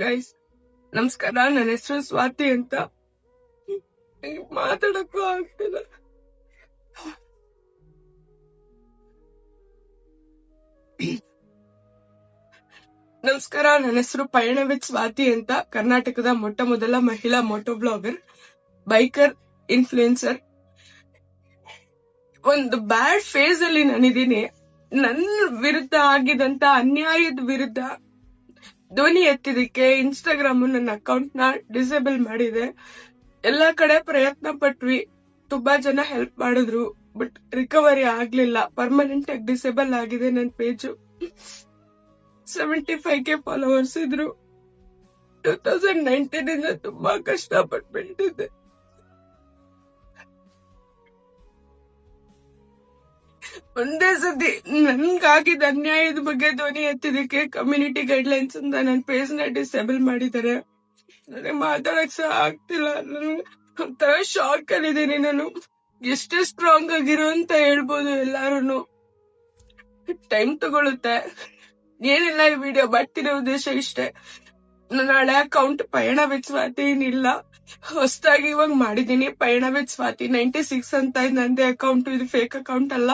Guys ನಮಸ್ಕಾರ, ನನ್ನ ಹೆಸರು ಸ್ವಾತಿ ಅಂತ. ಮಾತಾಡಕ್ಕೂ ಆಗ್ತಿಲ್ಲ. ನಮಸ್ಕಾರ, ನನ್ನ ಹೆಸರು ಪಯಣ ವಿತ್ ಸ್ವಾತಿ ಅಂತ. ಕರ್ನಾಟಕದ ಮೊಟ್ಟ ಮೊದಲ ಮಹಿಳಾ ಮೋಟೋ ಬ್ಲಾಗರ್ ಬೈಕರ್ ಇನ್ಫ್ಲೂಯೆನ್ಸರ್ ಒಂದು ಬ್ಯಾಡ್ ಫೇಸ್ ಅಲ್ಲಿ ನಾನಿದ್ದೀನಿ. ನನ್ನ ವಿರುದ್ಧ ಆಗಿದಂತ ಅನ್ಯಾಯದ ವಿರುದ್ಧ ಧ್ವನಿ ಎತ್ತಿದಕ್ಕೆ ಇನ್ಸ್ಟಾಗ್ರಾಮ್ ನನ್ನ ಅಕೌಂಟ್ನ ಡಿಸೇಬಲ್ ಮಾಡಿದೆ. ಎಲ್ಲಾ ಕಡೆ ಪ್ರಯತ್ನ ಪಟ್ವಿ. ತುಂಬಾ ಜನ ಹೆಲ್ಪ್ ಮಾಡಿದ್ರು. ಬಟ್ ರಿಕವರಿ ಆಗ್ಲಿಲ್ಲ. ಪರ್ಮನೆಂಟ್ ಆಗಿ ಡಿಸೇಬಲ್ ಆಗಿದೆ ನನ್ನ page seventy five K followers ಇದ್ರು. ಟೂ ತೌಸಂಡ್ ನೈನ್ಟೀನ್ ಇಂದ ತುಂಬಾ ಕಷ್ಟಪಟ್ಟು ಒಂದೇ ಸತಿ ನನ್ಗಾಗಿದ್ದ ಅನ್ಯಾಯದ ಬಗ್ಗೆ ಧ್ವನಿ ಎತ್ತಿದಕ್ಕೆ ಕಮ್ಯುನಿಟಿ ಗೈಡ್ಲೈನ್ಸ್ ಅಂತ ನನ್ನ ಪೇಜ್ನ ಡಿಸೇಬಲ್ ಮಾಡಿದ್ದಾರೆ. ನನಗೆ ಮಾತಾಡಕ್ ಸಹ ಆಗ್ತಿಲ್ಲ. ನಾನು ಒಂಥರ ಶಾಕ್ ಅಲ್ಲಿದ್ದೀನಿ ನಾನು ಎಷ್ಟೇ ಸ್ಟ್ರಾಂಗ್ ಆಗಿರೋ ಅಂತ ಹೇಳ್ಬೋದು ಎಲ್ಲಾರು ಟೈಮ್ ತಗೊಳುತ್ತೆ. ಏನಿಲ್ಲ ಈ ವಿಡಿಯೋ ಬರ್ತಿರೋ ಉದ್ದೇಶ ಇಷ್ಟೇ. ನನ್ನ ಹಳೆ ಅಕೌಂಟ್ ಪಯಣ ವಿತ್ ಸ್ವಾತಿ ಏನಿಲ್ಲ. ಹೊಸದಾಗಿ ಇವಾಗ ಮಾಡಿದೀನಿ ಪಯಣ ವಿತ್ ಸ್ವಾತಿ ನೈಂಟಿ ಸಿಕ್ಸ್ ಅಂತ ಇದೆ. ನಂದೇ ಅಕೌಂಟ್ ಇದು ಫೇಕ್ ಅಕೌಂಟ್ ಅಲ್ಲ.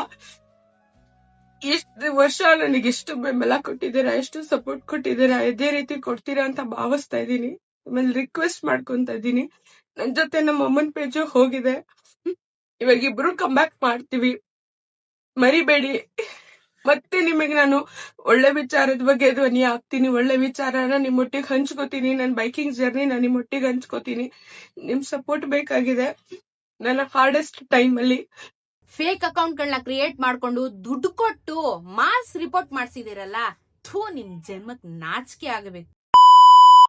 ಇಷ್ಟು ವರ್ಷ ನನಗೆ ಎಷ್ಟು ಬೆಂಬಲ ಕೊಟ್ಟಿದ್ದೀರಾ ಎಷ್ಟು ಸಪೋರ್ಟ್ ಕೊಟ್ಟಿದ್ದೀರಾ, ಇದೇ ರೀತಿ ಕೊಡ್ತೀರಾ ಅಂತ ಭಾವಿಸ್ತಾ ಇದ್ದೀನಿ. ಆಮೇಲೆ ರಿಕ್ವೆಸ್ಟ್ ಮಾಡ್ಕೊಂತ ಇದ್ದೀನಿ. ನನ್ ಜೊತೆ ನಮ್ಮ ಅಮ್ಮನ್ ಪೇಜು ಹೋಗಿದೆ. ಇವಾಗ ಇಬ್ರು ಬ್ಯಾಕ್ ಮಾಡ್ತೀವಿ. ಮರಿಬೇಡಿ. ಮತ್ತೆ ನಿಮಗೆ ನಾನು ಒಳ್ಳೆ ವಿಚಾರದ ಬಗ್ಗೆ ಧ್ವನಿ ಆಗ್ತೀನಿ ಒಳ್ಳೆ ವಿಚಾರನ ನಿಮ್ಮೊಟ್ಟಿಗೆ ಹಂಚ್ಕೋತೀನಿ. ನನ್ನ ಬೈಕಿಂಗ್ ಜರ್ನಿ ನಾನು ನಿಮ್ಮೊಟ್ಟಿಗೆ ಹಂಚ್ಕೋತೀನಿ. ನಿಮ್ ಸಪೋರ್ಟ್ ಬೇಕಾಗಿದೆ. ನನ್ನ ಹಾರ್ಡೆಸ್ಟ್ ಟೈಮ್ ಅಲ್ಲಿ. ಫೇಕ್ ಅಕೌಂಟ್ ಅಕೌಂಟ್ಗಳನ್ನ ಕ್ರಿಯೇಟ್ ಮಾಡ್ಕೊಂಡು ದುಡ್ಡು ಕೊಟ್ಟು ಮಾಸ್ ರಿಪೋರ್ಟ್ ಮಾಡ್ಸಿದಿರಲ್ಲ, ಥೂ, ನಿಮ್ ಜನ್ಮಕ್ ನಾಚಿಕೆ ಆಗಬೇಕು.